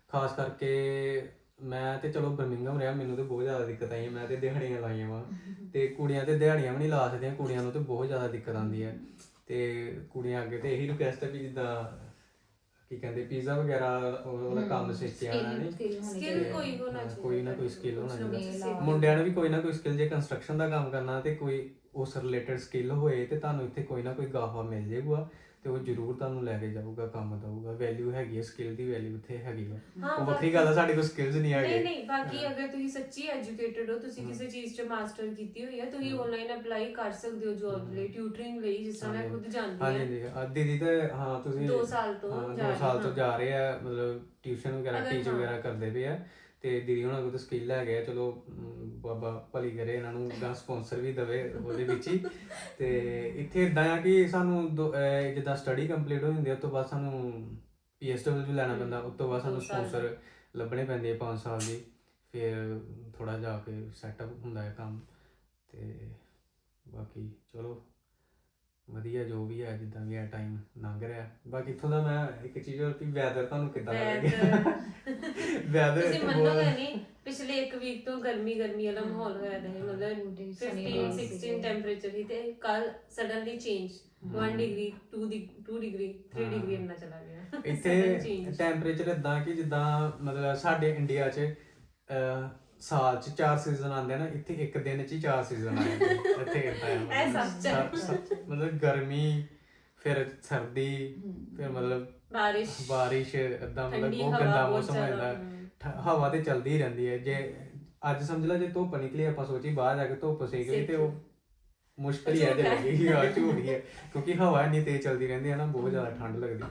ਖਾਸ ਕਰਕੇ ਮੈਂ ਤੇ ਚਲੋ ਬਰਮਿੰਗਮ ਰਿਹਾ ਮੈਨੂੰ ਤੇ ਬਹੁਤ ਜ਼ਿਆਦਾ ਦਿੱਕਤ ਆਈ ਹੈ ਮੈਂ ਤੇ ਦਿਹਾੜੀਆਂ ਲਾਈਆਂ ਵਾ। ਤੇ ਕੁੜੀਆਂ ਤੇ ਦਿਹਾੜੀਆਂ ਵੀ ਨਹੀਂ ਲਾ ਸਕਦੀਆਂ ਕੁੜੀਆਂ ਨੂੰ ਤੇ ਬਹੁਤ ਜ਼ਿਆਦਾ ਦਿੱਕਤ ਆਉਂਦੀ ਹੈ। ਤੇ ਕੁੜੀਆਂ ਅੱਗੇ ਤੇ ਇਹੀ ਰਿਕੁਐਸਟ ਹੈ ਵੀ ਜਿੱਦਾਂ ਕੀ ਕਹਿੰਦੇ ਪੀਜ਼ਾ ਵਗੈਰਾ ਉਹ ਵਾਲਾ ਕੰਮ ਸਿੱਖਿਆ ਨਹੀਂ ਸਕਿੱਲ ਹੋਣੀ Skill ਚਾਹੀਦੀ ਕੋਈ ਹੋਣਾ ਚਾਹੀਦਾ। ਕੋਈ ਨਾ ਕੋਈ skill ਹੋਣਾ ਨਾ ਚਾਹੀਦਾ। ਮੁੰਡਿਆਂ ਨੂੰ ਵੀ ਕੋਈ ਨਾ ਕੋਈ ਸਕਿੱਲ ਜੇ ਕੰਸਟਰਕਸ਼ਨ ਦਾ ਕੰਮ ਕਰਨਾ ਤੇ ਕੋਈ ਉਸ ਰਿਲੇਟਡ ਸਕਿੱਲ ਹੋਏ ਤੇ ਤੁਹਾਨੂੰ ਇੱਥੇ ਕੋਈ ਨਾ ਕੋਈ ਗਾਫਾ ਮਿਲ ਜਾਊਗਾ ਤੇ ਉਹ ਜ਼ਰੂਰ ਤੁਹਾਨੂੰ ਲੈ ਕੇ ਜਾਊਗਾ ਕੰਮ ਦਊਗਾ ਵੈਲਿਊ ਹੈਗੀ ਹੈ ਸਕਿੱਲ ਦੀ ਵੈਲਿਊ ਇੱਥੇ ਹੈਗੀ ਹੈ ਹਾਂ, ਉਹ ਵੱਖਰੀ ਗੱਲ ਹੈ ਸਾਡੇ ਕੋਲ ਸਕਿੱਲਸ ਨਹੀਂ ਨਹੀਂ ਹੈਗੇ ਨਹੀਂ ਬਾਕੀ ਅਗਰ ਤੁਸੀਂ ਸੱਚੀ ਐਜੂਕੇਟਡ ਹੋ ਤੁਸੀਂ। ਕਿਸੇ ਚੀਜ਼ 'ਚ ਮਾਸਟਰ ਕੀਤੀ ਹੋਈ ਹੈ ਤੁਸੀਂ ਹਮ। ਆਨਲਾਈਨ ਅਪਲਾਈ ਕਰ ਸਕਦੇ ਹੋ ਜੌਬ ਲਈ ਟਿਊਟਰਿੰਗ ਲਈ ਜਿਸ ਤਰ੍ਹਾਂ ਮੈਂ ਹਾਂਜੀ। ਖੁਦ ਜਾਂਦੀ ਹਾਂਜੀ ਹਾਂ ਹਾਂਜੀ ਆ ਦੀਦੀ ਤੇ ਹਾਂ ਤੁਸੀਂ ਦੋ ਸਾਲ ਤੋਂ ਹਾਂ, ਜਾ ਦੋ ਰਹੇ ਸਾਲ ਤੋਂ ਹਾਂ। ਜਾ ਰਹੇ ਆ ਮਤਲਬ ਟਿਊਸ਼ਨ ਵਗੈਰਾ ਅਗਰ ਟੀਚ ਹਾਂ। ਵਗੈਰਾ ਕਰਦੇ ਪਏ ਆ ਤੇ ਦੀਦੀ ਉਹਨਾਂ ਕੋਲ ਤਾਂ ਸਕਿੱਲ ਹੈਗੇ ਆ ਚਲੋ ਬਾਬਾ ਭਲੀ ਕਰੇ ਇਹਨਾਂ ਨੂੰ ਗਾ ਸਪਾਂਸਰ ਵੀ ਦਵੇ ਉਹਦੇ ਵਿੱਚ ਹੀ। ਤੇ ਇੱਥੇ ਇਦਾਂ ਆ ਕਿ ਸਾਨੂੰ ਦੋ- ਅਹ ਜਿੱਦਾਂ ਸਟੱਡੀ ਕੰਪਲੀਟ ਹੋ ਜਾਂਦੀ ਆ ਉਸ ਤੋਂ ਬਾਅਦ ਸਾਨੂੰ ਪੀਐਸਡਬਲਯੂ ਲੈਣਾ ਪੈਂਦਾ ਉਸ ਤੋਂ ਬਾਅਦ ਸਾਨੂੰ ਦੋ ਸਾਲ। ਦਾ। ਸਪਾਂਸਰ ਲੱਭਣੇ ਪੈਂਦੇ ਆ 5 ਸਾਲ ਦੀ। ਫਿਰ ਥੋੜਾ ਜਾ ਕੇ ਸੈਟਅਪ ਹੁੰਦਾ ਹੈ ਕੰਮ। ਤੇ ਬਾਕੀ ਚਲੋ ਵਧੀਆ ਜੋ ਵੀ ਹੈ ਜਿੱਦਾਂ ਵੀ ਹੈ ਟਾਈਮ ਲੰਘ ਰਿਹਾ। ਬਾਕੀ ਇੱਥੋਂ ਦਾ ਮੈਂ ਇੱਕ ਚੀਜ਼ ਹੋਰ ਵੀ ਵੈਦਰ ਤੁਹਾਨੂੰ ਕਿੱਦਾਂ ਲੱਗਿਆ? ਵੈਦਰ ਤੁਸੀਂ ਮੰਨੋਗੇ ਨਹੀਂ ਪਿਛਲੇ ਇੱਕ ਵੀਕ ਤੋਂ ਗਰਮੀ ਗਰਮੀ ਵਾਲਾ ਮਾਹੌਲ ਹੋਇਆ ਦਾ ਹੈ ਮਤਲਬ Sunny 15 days 16 ਸੀਗੇ। ਟੈਂਪਰੇਚਰ ਹੀ ਤੇ ਕੱਲ ਸਡਨਲੀ ਚੇਂਜ 1 ਡਿਗਰੀ 2 2 ਡਿਗਰੀ 3 ਹਾਂ। ਡਿਗਰੀ ਇੰਨਾ ਚਲਾ ਗਿਆ। ਇੱਥੇ। ਟੈਂਪਰੇਚਰ ਇਦਾਂ ਕਿ ਜਿੱਦਾਂ ਮਤਲਬ ਸਾਡੇ ਇੰਡੀਆ 'ਚ ਸਾਲ 'ਚ ਚਾਰ ਸੀਜ਼ਨ ਆਉਂਦੇ ਨਾ ਇੱਥੇ ਇੱਕ ਦਿਨ 'ਚ ਹੀ ਚਾਰ ਸੀਜ਼ਨ ਆ ਜਾਂਦੇ ਆ। ਇੱਥੇ ਇਦਾਂ ਇਹ ਸੱਚ ਹੈ। ਮਤਲਬ ਗਰਮੀ ਫਿਰ ਸਰਦੀ ਫਿਰ ਮਤਲਬ ਬਾਰਿਸ਼ ਬਾਰਿਸ਼ ਇਦਾਂ ਮਤਲਬ ਠੰਡੀ ਬਹੁਤ ਹਵਾ ਗੰਦਾ ਬਹੁਤ ਮੌਸਮ ਹੋ ਜ਼ਿਆਦਾ, ਜਾਂਦਾ ਹਮ। ਠ- ਹਵਾ ਤੇ ਚੱਲਦੀ ਹੀ ਰਹਿੰਦੀ ਹੈ ਜੇ ਅੱਜ ਸਮਝ ਲੈ ਜੇ ਧੁੱਪ ਨਿਕਲੀ ਆਪਾਂ ਸੋਚੀ ਬਾਹਰ ਜਾ ਕੇ ਧੁੱਪ ਸੇਕ ਲਈ ਤੇ ਉਹ ਮੁਸ਼ਕਲ ਹੀ ਹੈ ਜੇ ਝੂਠ ਹੈ। ਲੱਗੀ ਆ ਝੂਠ ਹੀ ਹੈ ਕਿਉਂਕਿ ਹਵਾ ਇੰਨੀ ਤੇਜ਼ ਚੱਲਦੀ ਰਹਿੰਦੀ ਹੈ ਨਾ ਬਹੁਤ ਜ਼ਿਆਦਾ ਠੰਡ ਲੱਗਦੀ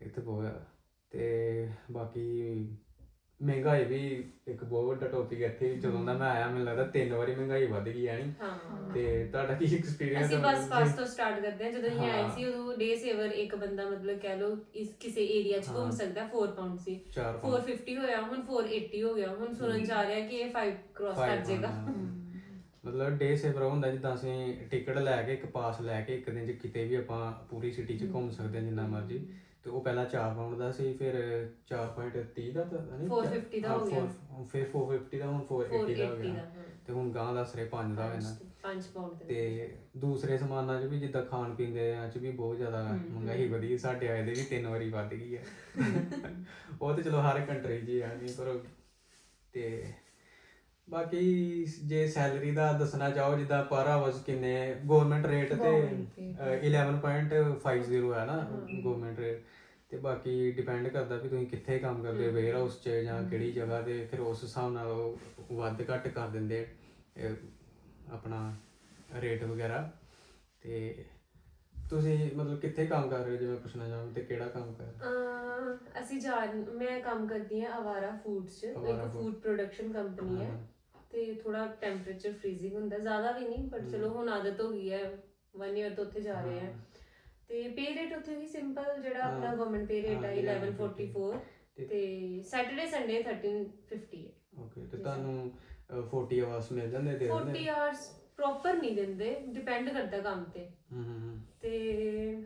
ਇੱਥੇ ਬਹੁਤ ਜ਼ਿਆਦਾ। ਤੇ ਬਾਕੀ ਮਹਿੰਗਾਈ ਵੀ ਇੱਕ ਬਹੁਤ ਵੱਡਾ ਟੌਪਿਕ ਹੈ ਇੱਥੇ ਜਦੋਂ ਦਾ ਮੈਂ ਆਇਆ ਮੈਨੂੰ ਲੱਗਦਾ ਤਿੰਨ ਵਾਰੀ ਮਹਿੰਗਾਈ ਵੱਧ ਗਈ ਹੈ ਨਹੀਂ ਹਾਂ। ਤੇ ਤੁਹਾਡਾ ਕੀ ਐਕਸਪੀਰੀਅੰਸ ਅਸੀਂ ਬਸ ਫਸਟ ਤੋਂ ਸਟਾਰਟ ਕਰਦੇ ਹਾਂ ਜਦੋਂ ਅਸੀਂ ਆਏ। ਸੀ ਉਦੋਂ ਡੇ ਸੇਵਰ ਇੱਕ ਬੰਦਾ ਮਤਲਬ ਕਹਿ ਲਓ ਇਸ ਕਿਸੇ ਏਰੀਆ 'ਚ ਘੁੰਮ। ਸਕਦਾ 4 ਪਾਉਂਡ ਸੀ। 4 450 ਹੋਇਆ ਹੁਣ 480 ਹੋ ਗਿਆ ਹੁਣ ਸੁਣਨ ਚ ਆ ਰਿਹਾ ਕਿ ਇਹ 5 ਕ੍ਰਾਸ ਕਰ ਜਾਏਗਾ। ਮਤਲਬ ਡੇ ਸੇਵਰ ਹੁੰਦਾ ਜਿੱਦਾਂ ਅਸੀਂ ਟਿਕਟ ਲੈ ਕੇ ਇੱਕ ਪਾਸ ਲੈ ਕੇ ਇੱਕ ਦਿਨ ਚ ਕਿਤੇ ਵੀ ਆਪਾਂ ਪੂਰੀ ਸਿਟੀ ਚ ਘੁੰਮ ਸਕਦੇ ਹਾਂ ਜਿੰਨਾ ਮਰਜ਼ੀ। ਤੇ ਉਹ ਪਹਿਲਾਂ 4 ਪਾਉਂਡ ਦਾ ਸੀ ਫਿਰ 4.30 ਦਾ ਤਾਂ ਨਹੀਂ 450 ਦਾ ਹੋ ਗਿਆ। ਫਿਰ 450 ਦਾ ਹੁਣ 480 ਦਾ ਹੋ 480 ਦਾ ਗਿਆ ਤੇ ਹੁਣ ਗਾਂ ਦੱਸ ਰਹੇ 5 ਦਾ ਹੋ ਜਾਣਾ 5 ਪਾਉਂਡ ਦੇ। ਤੇ ਦੂਸਰੇ ਸਮਾਨਾਂ 'ਚ ਵੀ ਜਿੱਦਾਂ ਖਾਣ ਪੀਣ ਦੇ ਚ ਵੀ ਬਹੁਤ ਜ਼ਿਆਦਾ ਮਹਿੰਗਾਈ ਵਧੀ ਸਾਡੇ ਆਏ ਦੇ ਵੀ ਤਿੰਨ ਵਾਰੀ ਵੱਧ ਗਈ ਹੈ ਉਹ ਤੇ ਚਲੋ ਹਰ ਕੰਟਰੀ 'ਚ ਹੀ ਆ ਨਹੀਂ ਪਰ ਤੇ ਬਾਕੀ ਜੇ ਸੈਲਰੀ ਦਾ ਦੱਸਣਾ ਚਾਹੋ ਜਿੱਦਾਂ ਪਰ ਆਵਰਸ ਕਿੰਨੇ ਗਵਰਨਮੈਂਟ ਰੇਟ ਤੇ। ਅਹ, 11.50 ਹੈ ਨਾ ਗਵਰਨਮੈਂਟ ਰੇਟ ਤੇ ਬਾਕੀ ਡਿਪੈਂਡ ਕਰਦਾ ਵੀ ਤੁਸੀਂ ਕਿੱਥੇ ਕੰਮ ਕਰਦੇ ਹੋ ਵੇਅਰ ਹਾਊਸ 'ਚ ਜਾਂ ਕਿਹੜੀ ਜਗ੍ਹਾ ਤੇ ਫਿਰ ਉਸ ਹਿਸਾਬ ਨਾਲ ਉਹ ਵੱਧ ਘੱਟ ਕਰ ਦਿੰਦੇ ਆਪਣਾ ਰੇਟ ਵਗੈਰਾ ਤੇ ਤੁਸੀਂ ਮਤਲਬ ਕਿੱਥੇ ਕੰਮ ਕਰ ਰਹੇ ਹੋ ਜਿਵੇਂ ਪੁੱਛਣਾ ਚਾਹਾਂ ਤੇ ਕਿਹੜਾ ਕੰਮ ਕਰ ਰਹੇ ਹੋ? ਅਹ ਅਸੀਂ ਜਾ ਮੈਂ ਕੰਮ ਕਰਦੀ ਹਾਂ ਆਵਾਰਾ ਫੂਡਸ ਚ ਇੱਕ। ਫੂਡ ਪ੍ਰੋਡਕਸ਼ਨ ਕੰਪਨੀ ਹੈ ਹਾਂ। ਤੇ ਥੋੜਾ ਟੈਂਪਰੇਚਰ ਫ੍ਰੀਜ਼ਿੰਗ ਹੁੰਦਾ ਜ਼ਿਆਦਾ ਵੀ ਨਹੀਂ ਬਟ ਚਲੋ ਹੁਣ ਆਦਤ ਹੋ ਗਈ ਹੈ 1 ਇਅਰ ਤੋਂ ਉੱਥੇ ਜਾ ਰਹੇ ਆ ਤੇ ਪੇ ਰੇਟ ਉੱਥੇ ਵੀ ਸਿੰਪਲ ਜਿਹੜਾ ਆਪਣਾ ਹਾਂ। ਗਵਰਨਮੈਂਟ ਪੇ ਰੇਟ ਹਾਂ, ਹੈ 1144 ਤੇ- ਤੇ ਸੈਟਰਡੇ ਸੰਡੇ 1350 ਹੈ। ਓਕੇ ਤੇ ਤੁਹਾਨੂੰ ਅਹ, 40 ਆਵਰਸ ਮਿਲ ਜਾਂਦੇ ਦਿੰਦੇ 40 ਆਵਰਸ ਪ੍ਰੋਪਰ ਨਹੀਂ ਦਿੰਦੇ ਡਿਪੈਂਡ ਕਰਦਾ ਕੰਮ ਤੇ। ਹੂੰ ਹੂੰ ਹੂੰ। ਤੇ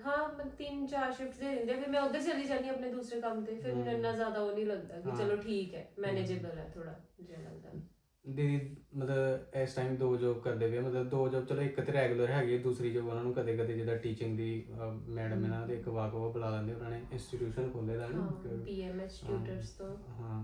ਹਾਂ ਤਿੰਨ ਚਾਰ ਸ਼ਿਫਟ ਦੇ ਦਿੰਦੇ ਫਿਰ ਮੈਂ ਉਧਰ ਚਲੀ ਜਾਂਦੀ ਹਾਂ ਆਪਣੇ ਦੂਸਰੇ ਕੰਮ ਤੇ ਫਿਰ ਮੈਨੂੰ ਇੰਨਾ ਜ਼ਿਆਦਾ ਉਹ ਨਹੀਂ ਲੱਗਦਾ ਕਿ ਹਾਂ। ਚਲੋ ਠੀਕ ਹੈ ਮੈਨੇਜੇਬਲ ਹੈ ਥੋੜਾ ਜਿਹਾ ਲੱਗਦਾ ਦੀਦੀ ਮਤਲਬ ਇਸ ਟਾਈਮ ਦੋ ਜੋਬ ਕਰਦੇ ਪਏ ਆ, ਮਤਲਬ ਦੋ ਜੋਬ ਚਲੋ ਇੱਕ ਤੇ ਰੈਗੂਲਰ ਹੈਗੀ ਹੈ, ਦੂਸਰੀ ਜੋਬ ਉਹਨਾਂ ਨੂੰ ਕਦੇ ਕਦੇ ਜਿੱਦਾਂ ਟੀਚਿੰਗ ਦੀ ਮੈਡਮ ਇਹਨਾਂ ਦੇ ਇੱਕ ਵਾਕ ਉਹ ਬੁਲਾ ਲੈਂਦੇ ਉਹਨਾਂ ਨੇ ਇੰਸਟੀਟਿਊਸ਼ਨ ਖੋਲੇ ਦਾ ਨਾ ਹਾਂ ਇੱਕ- ਪੀਐਮਐਚ ਹਾਂ। ਟਿਊਟਰਸ ਤੋਂ ਹਾਂ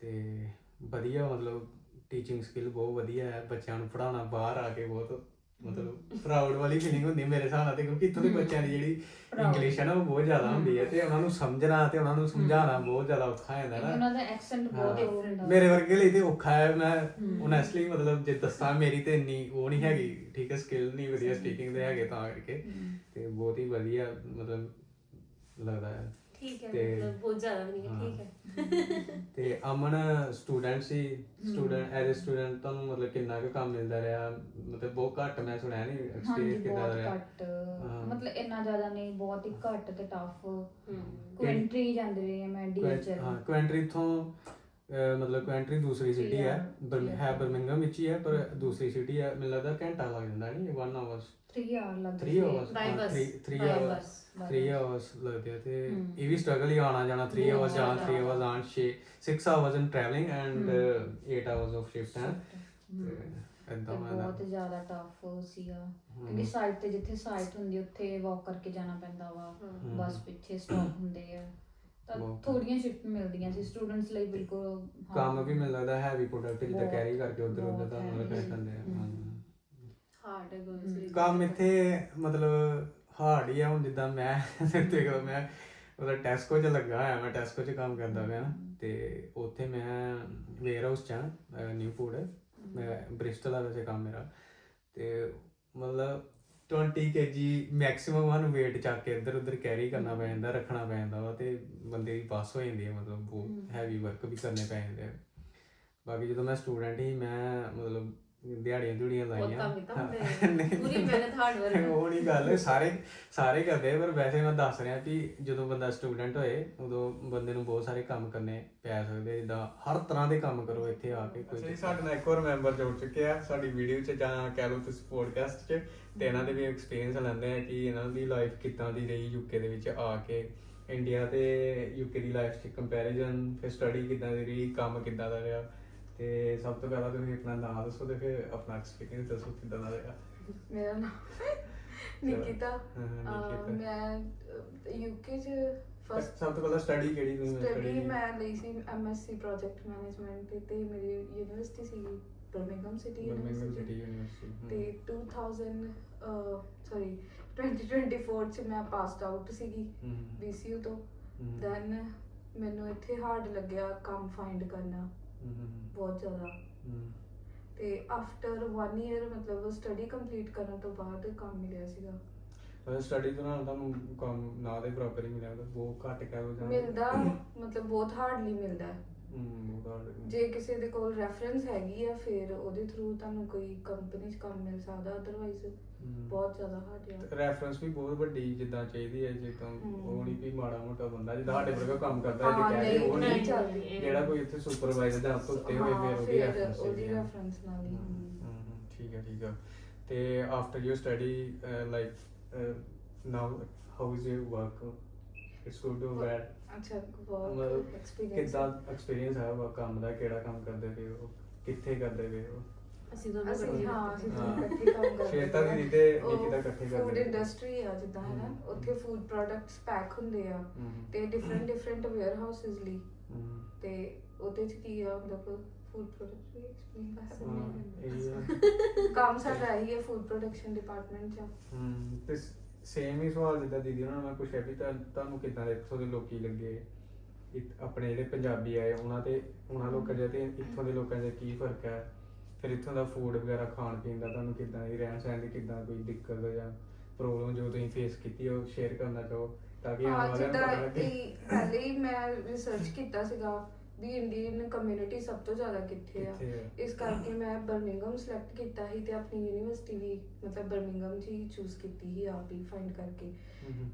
ਤੇ ਵਧੀਆ ਮਤਲਬ ਟੀਚਿੰਗ ਸਕਿੱਲ ਬਹੁਤ ਵਧੀਆ ਹੈ ਬੱਚਿਆਂ ਨੂੰ ਪੜਾਉਣਾ ਬਾਹਰ ਆ ਕੇ ਬਹੁਤ ਮਤਲਬ ਪ੍ਰਾਊਡ ਵਾਲੀ ਫੀਲਿੰਗ ਹੁੰਦੀ ਹੈ ਮੇਰੇ ਹਿਸਾਬ ਨਾਲ ਤੇ ਕਿਉਂਕਿ ਇੱਥੋਂ ਦੇ ਬੱਚਿਆਂ ਦੀ ਜਿਹੜੀ. ਇੰਗਲਿਸ਼ ਹੈ ਨਾ ਉਹ ਬਹੁਤ ਜ਼ਿਆਦਾ ਹੁੰਦੀ ਹੈ ਤੇ ਉਹਨਾਂ ਨੂੰ ਸਮਝਣਾ ਤੇ ਉਹਨਾਂ ਨੂੰ ਸਮਝਾਉਣਾ ਬਹੁਤ ਜ਼ਿਆਦਾ ਔਖਾ ਹੋ ਨਾ। ਉਹਨਾਂ ਦਾ ਐਕਸੈਂਟ ਬਹੁਤ ਹਾਂ। ਉਹ ਹੁੰਦਾ। ਮੇਰੇ ਵਰਗੇ ਲਈ ਤੇ ਔਖਾ ਹੈ ਮੈਂ ਓਨੈਸਟਲੀ ਮਤਲਬ ਜੇ ਦੱਸਾਂ ਮੇਰੀ ਤੇ ਇੰਨੀ ਉਹ ਨਹੀਂ ਹੈਗੀ ਠੀਕ ਹੈ ਸਕਿੱਲ ਨਹੀਂ ਵਧੀਆ ਸਪੀਕਿੰਗ ਦੇ ਹੈਗੇ ਤਾਂ ਕਰਕੇ ਤੇ ਬਹੁਤ ਹੀ ਵਧੀਆ ਮਤਲਬ ਲੱਗਦਾ ਹੈ। ਠੀਕ ਹੈ ਤੇ- ਮਤਲਬ ਬਹੁਤ ਜ਼ਿਆਦਾ ਵੀ ਨਹੀਂ ਹੈ ਠੀਕ ਹੈ। ਤੇ ਅਮਨ ਸਟੂਡੈਂਟ ਸੀ ਸਟੂਡੈਂਟ ਐਜ਼ ਅ ਸਟੂਡੈਂਟ ਤੁਹਾਨੂੰ ਮਤਲਬ ਕਿੰਨਾ ਕੁ ਕੰਮ ਮਿਲਦਾ ਰਿਹਾ? ਮਤਲਬ ਬਹੁਤ ਘੱਟ ਮੈਂ ਸੁਣਿਆ ਨਹੀਂ ਹਾਂਜੀ ਐਕਸਪੀਰੀਅੰਸ ਕਿਦਾਂ ਬਹੁਤ ਰਿਹਾ? ਘੱਟ। ਹਾਂ। ਮਤਲਬ ਇੰਨਾ ਜ਼ਿਆਦਾ ਨਹੀਂ ਬਹੁਤ ਹੀ ਘੱਟ ਤੇ ਟਫ ਹਮ। ਕੁਐਂਟਰੀ ਜਾਂਦੇ ਰਹੇ ਮੈਂ ਡੀਐਚਐਲ ਹਾਂ ਕੁਐਂਟਰੀ ਤੋਂ ਅਹ, ਮਤਲਬ ਕੁਐਂਟਰੀ ਦੂਸਰੀ ਸਿਟੀ ਹੈ. ਹੈ ਬਰਮਿੰਗਮ ਵਿੱਚ ਹੀ ਹੈ ਪਰ ਦੂਸਰੀ ਸਿਟੀ ਹੈ ਮੈਨੂੰ ਲੱਗਦਾ ਘੰਟਾ ਲੱਗ ਜਾਂਦਾ ਨਹੀਂ 1 ਆਵਰਸ 3 ਆਵਰ ਲੱਗਦੇ 3 hours By bus. 3 By hours bus. 3 hours ਲੱਗਦੇ ਆ ਤੇ ਹਮ। ਇਹ ਵੀ ਸਟਰਗਲ ਹੀ ਆਣਾ ਜਾਣਾ 3 ਬਹੁਤ ਆਵਰਸ ਜਾਣਾ 3 ਜ਼ਿਆਦਾ। ਆਵਰਸ ਆਣ 6 6 hours in travelling and 8 hours of shift ਹੈ ਹਮ। ਤੇ ਇਦਾਂ ਮੈਂ ਬਹੁਤ ਜ਼ਿਆਦਾ ਟਫ ਸੀਗਾ ਕਿਉਂਕਿ ਸਾਈਡ ਤੇ ਜਿੱਥੇ ਸਾਈਟ ਹੁੰਦੀ ਉੱਥੇ ਵਾਕ ਕਰਕੇ ਜਾਣਾ ਪੈਂਦਾ ਵਾ ਹਮ। ਬੱਸ ਪਿੱਛੇ ਸਟਾਪ ਹੁੰਦੇ ਆ ਤਾਂ। ਥੋੜੀਆਂ ਸ਼ਿਫਟ ਮਿਲਦੀਆਂ ਸੀ ਸਟੂਡੈਂਟਸ ਲਈ ਬਿਲਕੁਲ ਹਾਂ। ਕੰਮ ਵੀ ਮੈਨੂੰ ਲੱਗਦਾ ਹੈਵੀ ਪ੍ਰੋਡਕਟ ਜਿੱਦਾਂ ਬਹੁਤ, ਕੈਰੀ ਕਰਕੇ ਉਧਰ ਉਧਰ ਬਹੁਤ ਦਾ heavy। ਮਤਲਬ ਕਰ ਸਕਦੇ ਆ ਹਮ। ਹਾਂ। ਹਾਰਡ ਹੈ ਗਰਲਸ ਲਈ ਕੰਮ ਇੱਥੇ ਮਤਲਬ ਹਾਰਡ ਹੀ ਆ ਹੁਣ ਜਿੱਦਾਂ ਮੈਂ ਤੇ ਜਦੋਂ ਮੈਂ ਮਤਲਬ ਟੈਸਕੋ 'ਚ ਲੱਗਾ ਹੋਇਆ ਮੈਂ ਟੈਸਕੋ 'ਚ ਕੰਮ ਕਰਦਾ ਪਿਆ ਨਾ ਤੇ ਉੱਥੇ ਮੈਂ ਵੇਅਰ ਹਾਊਸ 'ਚ ਨਿਊ ਫੂਡ ਮੈਂ ਬ੍ਰਿਸਟਲ ਆ ਵੈਸੇ ਕੰਮ ਮੇਰਾ ਤੇ ਮਤਲਬ 20 kg ਮੈਕਸਿਮਮ ਸਾਨੂੰ weight ਚੱਕ ਕੇ ਇੱਧਰ ਉੱਧਰ ਕੈਰੀ ਕਰਨਾ ਪੈ ਜਾਂਦਾ ਰੱਖਣਾ ਪੈ ਜਾਂਦਾ ਵਾ ਤੇ ਬੰਦੇ ਦੀ ਪਾਸ ਹੋ ਜਾਂਦੀ ਹੈ ਮਤਲਬ ਬਹੁਤ ਹੈਵੀ ਵਰਕ ਵੀ ਕਰਨੇ ਪੈ ਜਾਂਦੇ ਆ। ਬਾਕੀ ਜਦੋਂ ਮੈਂ ਸਟੂਡੈਂਟ ਸੀ ਮੈਂ ਮਤਲਬ ਦਿਹਾੜੀਆਂ ਦੁੜੀਆਂ ਲਾਈਆਂ। ਪੂਰੀ ਮਿਹਨਤ ਹਾਰਡ ਵਰਕ ਉਹ ਨਹੀਂ ਗੱਲ ਸਾਰੇ ਸਾਰੇ ਕਰਦੇ ਪਰ ਵੈਸੇ ਮੈਂ ਦੱਸ ਰਿਹਾ ਕਿ ਜਦੋਂ ਬੰਦਾ ਸਟੂਡੈਂਟ ਹੋਏ ਉਦੋਂ ਬੰਦੇ ਨੂੰ ਬਹੁਤ ਸਾਰੇ ਕੰਮ ਕਰਨੇ ਪੈ ਸਕਦੇ ਜਿੱਦਾਂ ਹਰ ਤਰ੍ਹਾਂ ਦੇ ਕੰਮ ਕਰੋ ਇੱਥੇ ਆ ਕੇ ਕੋਈ ਸਾਡੇ ਨਾਲ ਇੱਕ ਹੋਰ ਮੈਂਬਰ ਜੁੜ ਚੁੱਕੇ ਆ ਸਾਡੀ ਵੀਡੀਓ 'ਚ ਜਾਂ ਕਹਿ ਲਓ ਤੁਸੀਂ ਪੋਡਕਾਸਟ 'ਚ। ਤੇ ਇਹਨਾਂ ਦੇ ਵੀ ਐਕਸਪੀਰੀਅੰਸ ਲੈਂਦੇ ਆ ਕਿ ਇਹਨਾਂ ਦੀ ਲਾਈਫ ਕਿੱਦਾਂ ਦੀ ਰਹੀ ਯੂਕੇ ਦੇ ਵਿੱਚ ਆ ਕੇ। ਇੰਡੀਆ ਤੇ ਯੂਕੇ ਦੀ ਲਾਈਫ 'ਚ ਕੰਪੈਰੀਜ਼ਨ ਫਿਰ ਸਟੱਡੀ ਕਿੱਦਾਂ ਦੀ ਰਹੀ ਕੰਮ ਕਿੱਦਾਂ ਦਾ ਰਿਹਾ। ਤੇ ਸਭ ਤੋਂ ਪਹਿਲਾਂ ਤੁਸੀਂ ਆਪਣਾ ਨਾਮ ਦੱਸੋ ਤੇ ਫਿਰ ਆਪਣਾ ਐਕਸਪੀਰੀਅੰਸ ਦੱਸੋ ਕਿੱਦਾਂ ਦਾ ਰਿਹਾ। ਮੇਰਾ ਨਾਮ ਨਿਕਿਤਾ। ਅਹ। ਮੈਂ ਯੂਕੇ ਚ ਫਸਟ ਸਭ ਤੋਂ ਪਹਿਲਾਂ ਸਟੱਡੀ ਕਿਹੜੀ ਤੁਸੀਂ ਸਟੱਡੀ ਮੈਂ ਲਈ ਸੀ ਐਮਐਸਸੀ ਪ੍ਰੋਜੈਕਟ ਮੈਨੇਜਮੈਂਟ ਤੇ ਤੇ ਮੇਰੀ ਯੂਨੀਵਰਸਿਟੀ ਸੀ Birmingham city Birmingham city university university ਤੇ 2000 ਸੌਰੀ 2024 ਚ ਮੈਂ ਪਾਸਡ ਆਊਟ ਸੀਗੀ BCU ਤੋਂ। ਦੈਨ ਮੈਨੂੰ ਇੱਥੇ ਹਾਰਡ ਲੱਗਿਆ ਕੰਮ ਫਾਈਂਡ ਕਰਨਾ ਬਹੁਤ ਜ਼ਿਆਦਾ। ਤੇ ਆਫਟਰ 1 ਇਅਰ ਮਤਲਬ ਸਟੱਡੀ ਕੰਪਲੀਟ ਕਰਨ ਤੋਂ ਬਾਅਦ ਕੰਮ ਮਿਲਿਆ ਸੀਗਾ। ਸਟੱਡੀ ਦੌਰਾਨ ਤੁਹਾਨੂੰ ਕੰਮ ਨਾ ਦੇ ਬਰਾਬਰ ਹੀ ਮਿਲਿਆ ਬਹੁਤ ਘੱਟ ਕਹਿ ਜਾਂ ਮਿਲਦਾ ਮਤਲਬ ਬਹੁਤ ਹਾਰਡਲੀ ਮਿਲਦਾ। ਹੈ। Hard। ਜੇ ਕਿਸੇ ਦੇ ਕੋਲ ਰੈਫਰੈਂਸ ਹੈਗੀ ਆ ਫਿਰ ਉਹਦੇ ਥਰੂ ਤੁਹਾਨੂੰ ਕੋਈ ਕੰਪਨੀ 'ਚ ਕੰਮ ਮਿਲ ਸਕਦਾ ਅਦਰਵਾਈਜ਼। ਬਹੁਤ ਜ਼ਿਆਦਾ ਹਾਰਡ ਆ ਰੈਫਰੈਂਸ ਵੀ ਬਹੁਤ ਵੱਡੀ ਜਿੱਦਾਂ ਚਾਹੀਦੀ ਹੈ ਜੇ ਤਾਂ। ਉਹ ਨਹੀਂ ਵੀ ਮਾੜਾ ਮੋਟਾ ਬੰਦਾ ਜਿੱਦਾਂ ਸਾਡੇ ਵਰਗਾ ਕੰਮ ਕਰਦਾ ਹਾਂ, ਜੇ ਨਹੀਂ, ਉਹ ਨਹੀਂ ਨਹੀਂ ਚੱਲਦੀ। ਜਿਹੜਾ ਕੋਈ ਇੱਥੇ ਸੁਪਰਵਾਈਜ਼ਰ ਜਾਂ ਤੋਂ ਉੱਤੇ ਹੋਏ ਹਾਂ, ਫਿਰ ਉਹਦੀ ਫਿਰ ਰੈਫਰੈਂਸ ਉਹਦੀ ਰੈਫਰੈਂਸ ਨਾਲ ਹੀ ਹਮ, ਠੀਕ ਹੈ ਠੀਕ ਹੈ ਤੇ after your study like now how is your work it's good bad ਅੱਛਾ ਮਤਲਬ ਬਹੁਤ ਐਕਸਪੀਰੀਅੰਸ ਕਿੱਦਾਂ ਐਕਸਪੀਰੀਅੰਸ ਹੈ ਉਹ ਕੰਮ ਦਾ ਕਿਹੜਾ ਕੰਮ ਕਰਦੇ ਪਏ ਹੋ ਕਿੱਥੇ ਕਰਦੇ ਪਏ ਹੋ ਅਸੀਂ ਦੋਨੋਂ ਅਸੀਂ ਇਕੱਠੇ ਹਾਂ ਅਸੀਂ ਹਾਂ। ਦੋਨੋਂ ਇਕੱਠੇ ਕੰਮ ਕਰਦੇ ਸ਼ਵੇਤਾ ਹਾਂ। ਦੀਦੀ ਤੇ ਉਹ ਨਿਕਿਤਾ ਇਕੱਠੇ ਕਰਦੇ ਫੂਡ ਨੇ। ਇੰਡਸਟਰੀ ਆ ਜਿੱਦਾਂ ਹੈ ਨਾ ਹਮ। ਉੱਥੇ ਫੂਡ ਪ੍ਰੋਡਕਟਸ ਪੈਕ ਹੁੰਦੇ ਆ ਹਮ, ਤੇ ਡਿਫਰੈਂਟ ਡਿਫਰੈਂਟ ਵੇਅਰ ਹਾਊਸਸ ਲਈ ਹਮ, ਤੇ ਉਹਦੇ ਚ ਕੀ ਆ ਮਤਲਬ ਫੂਡ ਪ੍ਰੋਡਕਟ ਵੀ ਐਕਸਪਲੇਨ ਕਰ ਸਕਦੇ ਹਾਂ, ਹਾਂ ਇਹੀ ਆ। ਕੰਮ ਸਾਡਾ ਇਹੀ ਹੈ ਫੂਡ ਪ੍ਰੋਡਕਸ਼ਨ ਡਿਪਾਰਟਮੈਂਟ ਚ ਹਮ, ਤੇ ਸੇਮ ਹੀ ਸਵਾਲ ਜਿੱਦਾਂ ਦੀਦੀ ਉਹਨਾਂ ਨੂੰ ਪੁੱਛਿਆ ਵੀ ਤਾਂ ਤੁਹਾਨੂੰ ਕਿੱਦਾਂ ਦੇ ਇੱਥੋਂ ਦੇ ਲੋਕੀ ਲੱਗੇ? ਇੱਥ- ਆਪਣੇ ਜਿਹੜੇ ਪੰਜਾਬੀ ਆਏ ਉਹਨਾਂ ਤੇ ਉਹਨਾਂ ਲੋਕਾਂ ਦੇ ਤੇ ਇੱਥੋਂ ਦੇ ਲੋਕਾਂ ਦੇ ਕੀ ਫ਼ਰਕ ਹੈ? ਫਿਰ ਇੱਥੋਂ ਦਾ ਫੂਡ ਵਗੈਰਾ ਖਾਣ ਪੀਣ ਦਾ ਤੁਹਾਨੂੰ ਕਿੱਦਾਂ ਦੀ ਰਹਿਣ ਸਹਿਣ ਦੀ ਕਿੱਦਾਂ ਕੋਈ ਦਿੱਕਤ ਜਾਂ ਪ੍ਰੋਬਲਮ ਜੋ ਤੁਸੀਂ ਫੇਸ ਕੀਤੀ ਉਹ ਸ਼ੇਅਰ ਕਰਨਾ ਚਾਹੋ ਤਾਂ ਕਿ ਆਉਣ ਹਾਂ ਵਾਲਿਆਂ ਨੂੰ ਜਿੱਦਾਂ ਪਤਾ ਲੱਗੇ? ਕਿ ਪਹਿਲੇ ਹੀ ਮੈਂ ਰਿਸਰਚ ਕੀਤਾ ਸੀਗਾ ਵੀ ਇੰਡੀਅਨ ਕਮਿਊਨਿਟੀ ਸਭ ਤੋਂ ਜ਼ਿਆਦਾ ਕਿੱਥੇ ਆ। ਕਿੱਥੇ ਆ। ਇਸ ਕਰਕੇ ਮੈਂ ਬਰਮਿੰਗਮ ਸਿਲੈਕਟ ਕੀਤਾ ਸੀ ਤੇ ਆਪਣੀ ਯੂਨੀਵਰਸਿਟੀ ਵੀ ਮਤਲਬ ਬਰਮਿੰਗਮ ਚ ਹੀ ਚੂਜ਼ ਕੀਤੀ ਸੀ ਆਪ ਹੀ ਫਾਈਂਡ ਕਰਕੇ। ਹਮ,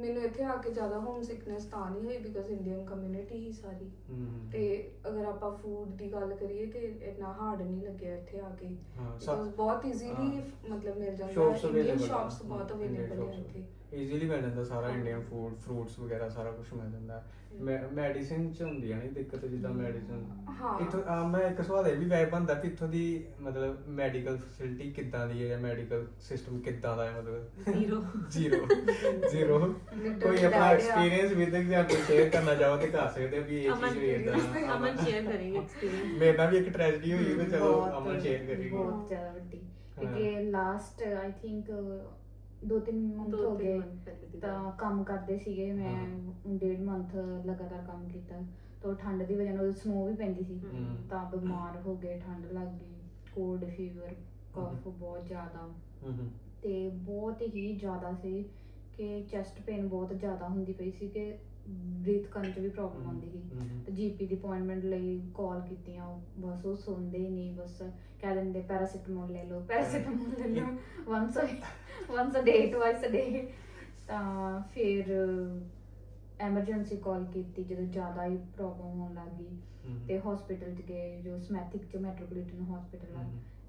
ਮੈਨੂੰ ਇੱਥੇ ਆ ਕੇ ਜ਼ਿਆਦਾ ਹੋਮ ਸਿਕਨੈਸ ਤਾਂ ਨਹੀਂ ਹੋਈ ਬਿਕਾਜ਼ ਇੰਡੀਅਨ ਕਮਿਊਨਿਟੀ ਹੀ ਸਾਰੀ। ਹਮ, ਤੇ ਅਗਰ ਆਪਾਂ ਫੂਡ ਦੀ ਗੱਲ ਕਰੀਏ ਤੇ ਇੰਨਾ ਹਾਰਡ ਨਹੀਂ ਲੱਗਿਆ ਇੱਥੇ ਆ ਕੇ। ਹਾਂ, ਸਭ- ਬਿਕਾਜ਼ ਬਹੁਤ ਈਜ਼ੀਲੀ ਹਾਂ। ਮਤਲਬ ਮਿਲ ਜਾਂਦਾ ਸ਼ੌਪਸ ਇੰਡੀਅਨ ਅਵੇਲੇਬਲ ਸ਼ਾਪਸ ਬਹੁਤ ਅਵੇਲੇਬਲ ਹੈ ਇੱਥੇ। ਈਜ਼ੀਲੀ ਮਿਲ ਜਾਂਦਾ ਸਾਰਾ ਇੰਡੀਅਨ ਫੂਡ ਫਰੂਟਸ ਵਗੈਰਾ ਸਾਰਾ ਕੁਝ ਮਿਲ ਜਾਂਦਾ। ਮੈਡੀਸਿਨ ਚ ਹੁੰਦੀਆਂ ਨਹੀਂ ਦਿੱਕਤ ਜਿੱਦਾਂ ਮੈਡੀਸਿਨ ਹਾਂ। ਇਥੋਂ ਆ ਮੈਂ ਇੱਕ ਸਵਾਲ ਇਹ ਵੀ ਵੈਬ ਬੰਦਾ ਕਿ ਇੱਥੋਂ ਦੀ ਮਤਲਬ ਮੈਡੀਕਲ ਫੈਸਿਲਿਟੀ ਕਿੱਦਾਂ ਦੀ ਹੈ ਜਾਂ ਮੈਡੀਕਲ ਸਿਸਟਮ ਕਿੱਦਾਂ ਦਾ ਹੈ ਮਤਲਬ? ਜ਼ੀਰੋ ਜ਼ੀਰੋ ਜ਼ੀਰੋ ਕੋਈ ਆਪਣਾ। ਐਕਸਪੀਰੀਅੰਸ ਵਿਦ ਐਗਜ਼ਾਮਪਲ ਸ਼ੇਅਰ ਕਰਨਾ ਚਾਹੋ ਤੇ ਕਰ ਸਕਦੇ ਹੋ ਵੀ ਇਹ ਅਮਨ ਚੀਜ਼ ਵੀ ਇਦਾਂ ਅਮਨ ਸ਼ੇਅਰ ਕਰੇਗੀ ਐਕਸਪੀਰੀਅੰਸ ਮੇਰੇ ਨਾਲ ਵੀ ਇੱਕ ਟ੍ਰੈਜਡੀ ਹੋਈ ਤੇ ਚਲੋ ਬਹੁਤ- ਅਮਨ ਸ਼ੇਅਰ ਕਰੇਗੀ ਬਹੁਤ ਜ਼ਿਆਦਾ ਵੱਡੀ। ਹਾਂ। ਲਾਸਟ ਆਈ ਥਿੰਕ ਦੋ ਤਿੰਨ ਮੰਥ ਹੋ ਗਏ ਤਾਂ। ਕੰਮ ਕਰਦੇ ਸੀਗੇ ਮੈਂ ਡੇਢ ਮੰਥ ਲਗਾਤਾਰ ਕੰਮ ਕੀਤਾ। ਤਾਂ ਠੰਡ ਦੀ ਵਜ੍ਹਾ ਨਾਲ ਸਨੋ ਵੀ ਪੈਂਦੀ ਸੀ। ਹਮ। ਤਾਂ ਬਿਮਾਰ ਹੋ ਗਏ ਠੰਡ ਲੱਗ ਗਈ ਕੋਲਡ ਫੀਵਰ ਕਾਫ ਬਹੁਤ ਜ਼ਿਆਦਾ। ਹੂੰ ਹੂੰ। ਤੇ ਬਹੁਤ ਹੀ ਜ਼ਿਆਦਾ ਸੀ ਕਿ ਚੈਸਟ ਪੇਨ ਬਹੁਤ ਜ਼ਿਆਦਾ ਹੁੰਦੀ ਪਈ ਸੀ ਕਿ ਬ੍ਰੀਥ ਕਰਨ 'ਚ ਵੀ ਪ੍ਰੋਬਲਮ ਆਉਂਦੀ ਸੀ। ਤੇ ਜੀਪੀ ਦੀ ਅਪਾਇੰਟਮੈਂਟ ਲਈ ਕਾਲ ਕੀਤੀਆਂ ਉਹ ਬਸ ਉਹ ਸੁਣਦੇ ਹੀ ਨਹੀਂ ਬਸ ਕਹਿ ਦਿੰਦੇ ਪੈਰਾਸੀਟਾਮੋਲ ਲੈ ਲਓ ਪੈਰਾਸੀਟਾਮੋਲ ਲੈ ਲਓ once once a day twice a day ਤਾਂ ਫਿਰ ਐਮਰਜੈਂਸੀ ਕਾਲ ਕੀਤੀ ਜਦੋਂ ਜ਼ਿਆਦਾ ਹੀ ਪ੍ਰੋਬਲਮ ਹੋਣ ਲੱਗ ਗਈ। ਤੇ ਹਸਪੀਟਲ ਚ ਗਏ ਜੋ ਸਮੈਥਿਕ ਚ ਮੈਟਰੋਪੋਲੀਟਨ ਹਸਪੀਟਲ ਆ।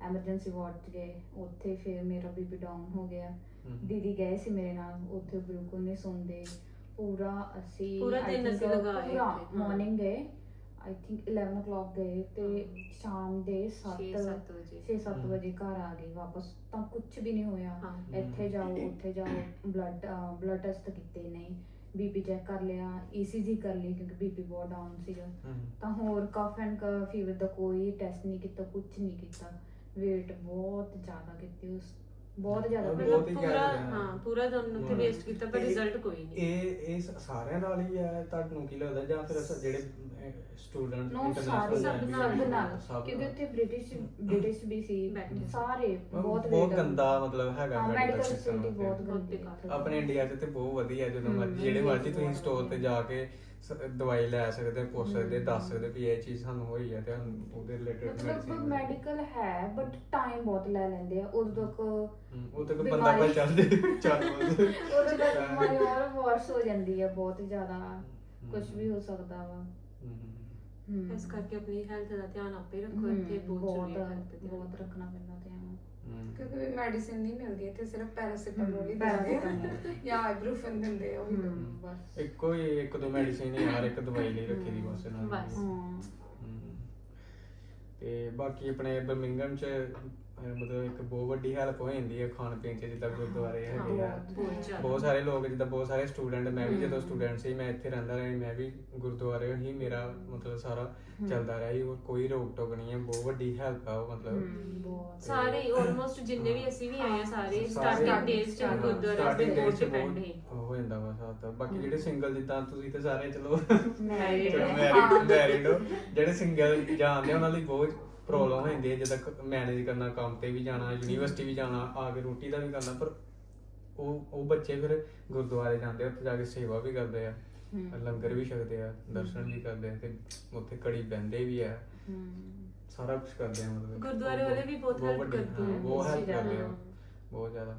ਐਮਰਜੈਂਸੀ ਵਾਰਡ ਚ ਗਏ ਉੱਥੇ ਫਿਰ ਮੇਰਾ ਬੀਪੀ ਡਾਊਨ ਹੋ ਗਿਆ। ਦੀਦੀ ਗਏ ਸੀ ਮੇਰੇ ਨਾਲ ਉੱਥੇ ਬਿਲਕੁਲ ਨਹੀਂ ਸੁਣਦੇ ਪੂਰਾ ਅਸੀਂ ਪੂਰਾ I ਦਿਨ think ਅਸੀਂ ਲਗਾਏ ਪੂਰਾ ਉੱਥੇ, ਹਾਂ। ਮਾਰਨਿੰਗ ਗਏ ਆਈ ਥਿੰਕ 11 o'clock ਗਏ ਤੇ ਹਾਂ। ਸ਼ਾਮ ਦੇ 7 ਛੇ ਸੱਤ ਵਜੇ। 6-7 ਹਮ। ਵਜੇ ਘਰ ਆ ਗਏ ਵਾਪਸ ਤਾਂ ਕੁਝ ਵੀ ਨਹੀਂ ਹੋਇਆ ਹਾਂ। ਇੱਥੇ ਜਾਓ ਉੱਥੇ ਜਾਓ ਬਲੱਡ ਬਲੱਡ ਟੈਸਟ ਕੀਤੇ ਨਹੀਂ ਬੀਪੀ ਚੈੱਕ ਕਰ ਲਿਆ ਈਸੀਜੀ ਕਰ ਲਈ ਕਿਉਂਕਿ ਬੀਪੀ ਬਹੁਤ ਡਾਊਨ ਸੀਗਾ ਹਮ। ਤਾਂ ਹੋਰ ਕਫ ਐਂਡ ਫੀਵਰ ਦਾ ਕੋਈ ਟੈਸਟ ਨਹੀਂ ਕੀਤਾ ਕੁਝ ਨਹੀਂ ਕੀਤਾ ਵੇਟ ਬਹੁਤ ਜ਼ਿਆਦਾ ਕੀਤੀ ਉਸ ਬਹੁਤ ਜ਼ਿਆਦਾ ਬਹੁਤ ਮਤਲਬ ਹੀ ਪੂਰਾ ਹੈ। ਹਾਂ ਪੂਰਾ ਦਿਨ ਉੱਥੇ ਹਾਂ। ਵੇਸਟ ਕੀਤਾ ਪਰ ਇਹ- ਰਿਜ਼ਲਟ ਕੋਈ ਨਹੀਂ ਇਹ ਇਹ ਸ- ਸਾਰਿਆਂ ਨਾਲ ਹੀ ਹੈ ਤੁਹਾਨੂੰ ਕੀ ਲੱਗਦਾ ਜਾਂ ਫਿਰ ਅਸ- ਜਿਹੜੇ ਸਟੂਡੈਂਟ ਨੋ ਸਾਰੇ ਸਭ ਨਾਲ ਨਾਲ, ਨਾਲ ਕਿਉਂਕਿ ਉੱਥੇ ਬ੍ਰਿਟਿਸ਼ ਬ੍ਰਿਟਿਸ਼ ਵੀ ਸੀ ਬੈਠੇ। ਸਾਰੇ ਬਹੁਤ ਬਹੁਤ ਗੰਦਾ ਮਤਲਬ ਹੈਗਾ ਹਾਂ ਮੈਡੀਕਲ ਫੈਸਿਲਿਟੀ ਬਹੁਤ ਬਹੁਤ ਗੰਦੀ ਬੇਕਾਰ। ਉੱਥੇ। ਆਪਣੇ ਇੰਡੀਆ 'ਚ ਤੇ ਬਹੁਤ ਵਧੀਆ ਜਦੋਂ ਮਰਜ਼ੀ ਜਿਹੜੇ ਮਰਜ਼ੀ ਤੁਸੀਂ ਸਟੋਰ ਤੇ। ਜਾ ਕੇ ਸ- ਦਵਾਈ ਲੈ ਸਕਦੇ ਪੁੱਛ ਸਕਦੇ। ਦੱਸ ਸਕਦੇ ਵੀ ਇਹ ਚੀਜ਼ ਸਾਨੂੰ ਹੋਈ ਹੈ ਤੇ ਸਾਨੂੰ ਉਹਦੇ ਰਿਲੇਟਡ ਮਤਲਬ ਮੈਡੀਕਲ ਹੈ ਬਟ ਟਾਈਮ ਬਹੁਤ ਲੈ ਲੈਂਦੇ ਆ ਉਦੋਂ ਤੱਕ ਉਹ ਤੱਕ ਬੰਦਾ ਬਿਮਾਰੀ- ਭਾਈ ਚੱਲ ਜੇ ਚੱਲ ਬੋਲ। ਉਦੋਂ ਤੱਕ ਬਿਮਾਰੀ ਹੋਰ ਵਰਸ ਹੋ ਜਾਂਦੀ ਹੈ ਬਹੁਤ ਜ਼ਿਆਦਾ ਕੁਝ। ਵੀ ਹੋ ਸਕਦਾ ਵਾ ਹਮ। ਹਮ। ਇਸ ਕਰਕੇ ਆਪਣੀ ਹੈਲਥ ਦਾ ਧਿਆਨ ਆਪੇ ਰੱਖੋ ਹਮ, ਇੱਥੇ ਬਹੁਤ ਜ਼ਰੂਰੀ ਹੈ health ਦਾ ਧਿਆਨ। ਬਹੁਤ ਰੱਖਣਾ ਪੈਂਦਾ ਧਿਆਨ ਕਿਉਂਕਿ ਮੈਡੀਸਿਨ ਨਹੀਂ ਮਿਲਦੀ ਇੱਥੇ ਸਿਰਫ ਪੈਰਾਸੀਟਾਮੋਲ ਹੀ ਦਿੰਦੇ ਆ paracetamol। ਜਾਂ ਆਈਬਰੂਫਨ ਦਿੰਦੇ ਆ ਉਹੀ ਦਿੰਦੇ ਹਮ, ਬਸ ਇੱਕੋ ਹੀ ਇੱਕ ਦੋ ਮੈਡੀਸਿਨ ਹੀ ਹਰ ਇੱਕ ਦਵਾਈ ਲਈ ਰੱਖੀ ਦੀ ਬਸ ਇਹਨਾਂ ਨੇ ਬਸ। ਹਾਂ ਹਮ। ਤੇ ਬਾਕੀ ਆਪਣੇ ਬਰਮਿੰਗਮ ਚ ਅਹ ਮਤਲਬ ਇੱਕ ਬਹੁਤ ਵੱਡੀ ਹੈਲਪ ਹੋ ਜਾਂਦੀ ਹੈ ਖਾਣ ਪੀਣ ਚ ਜਿੱਦਾਂ ਗੁਰਦੁਆਰੇ ਹੈਗੇ ਆ ਬਹੁਤ, ਬਹੁਤ ਜ਼ਿਆਦਾ। ਬਹੁਤ ਸਾਰੇ ਲੋਕ ਜਿੱਦਾਂ ਬਹੁਤ ਸਾਰੇ ਸਟੂਡੈਂਟ ਮੈਂ ਵੀ ਜਦੋਂ। ਸਟੂਡੈਂਟ ਸੀ ਮੈਂ ਇੱਥੇ ਰਹਿੰਦਾ ਰਿਹਾ ਮੈਂ ਵੀ ਗੁਰਦੁਆਰੇ ਹੀ ਮੇਰਾ ਮਤਲਬ ਸਾਰਾ। ਚੱਲਦਾ ਰਿਹਾ ਸੀ ਹੋਰ ਕੋਈ ਰੋਕ ਟੋਕ ਨਹੀਂ ਹੈ ਬਹੁਤ ਵੱਡੀ ਹੈਲਪ ਆ ਉਹ ਮਤਲਬ ਬਹੁਤ ਸਾਰੇ ਆਲਮੋਸਟ ਜਿੰਨੇ ਵੀ ਅਸੀਂ ਵੀ ਆਏ ਆ ਸਾਰੇ ਸਟਾਰਟਿੰਗ ਡੇਜ਼ ਚ ਗੁਰਦੁਆਰੇ ਦੇ starting ਬਹੁਤ days 'ਚ ਡਿਪੈਂਡ ਬਹੁਤ ਹੈ ਹੋ ਜਾਂਦਾ ਵਾ ਸਾਥ ਬਾਕੀ। ਜਿਹੜੇ ਸਿੰਗਲ ਜਿੱਦਾਂ ਤੁਸੀਂ ਤੇ ਸਾਰੇ ਚਲੋ Married। ਮੈਰਿਡ ਮੈਰਿਡ ਹੋ ਜਿਹੜੇ ਸਿੰਗਲ ਜਾਂਦੇ ਉਹਨਾਂ ਲਈ ਬਹੁਤ ਪ੍ਰੋਬਲਮ ਹੋ ਜਾਂਦੀ ਹੈ ਜਦੋਂ ਮੈਨੇਜ ਕਰਨਾ ਕੰਮ ਤੇ ਵੀ ਜਾਣਾ ਯੂਨੀਵਰਸਿਟੀ ਵੀ ਜਾਣਾ ਆ ਕੇ ਰੋਟੀ ਦਾ ਵੀ ਕਰਨਾ ਪਰ ਉਹ ਉਹ ਬੱਚੇ ਫਿਰ ਗੁਰਦੁਆਰੇ ਜਾਂਦੇ ਉੱਥੇ ਜਾ ਕੇ ਸੇਵਾ ਵੀ ਕਰਦੇ ਆ। ਲੰਗਰ ਵੀ ਛਕਦੇ ਆ ਦਰਸ਼ਨ ਵੀ ਕਰਦੇ ਆ ਤੇ ਉੱਥੇ ਕੜੀ ਬਹਿੰਦੇ ਵੀ ਆ। ਸਾਰਾ ਕੁਝ ਕਰਦੇ ਆ ਮਤਲਬ ਗੁਰਦੁਆਰੇ ਵਾਲੇ ਵੀ ਬਹੁਤ ਕਰਦੇ ਆ, ਹੈਲਪ ਕਰਦੇ ਆ। ਬਹੁਤ ਜ਼ਿਆਦਾ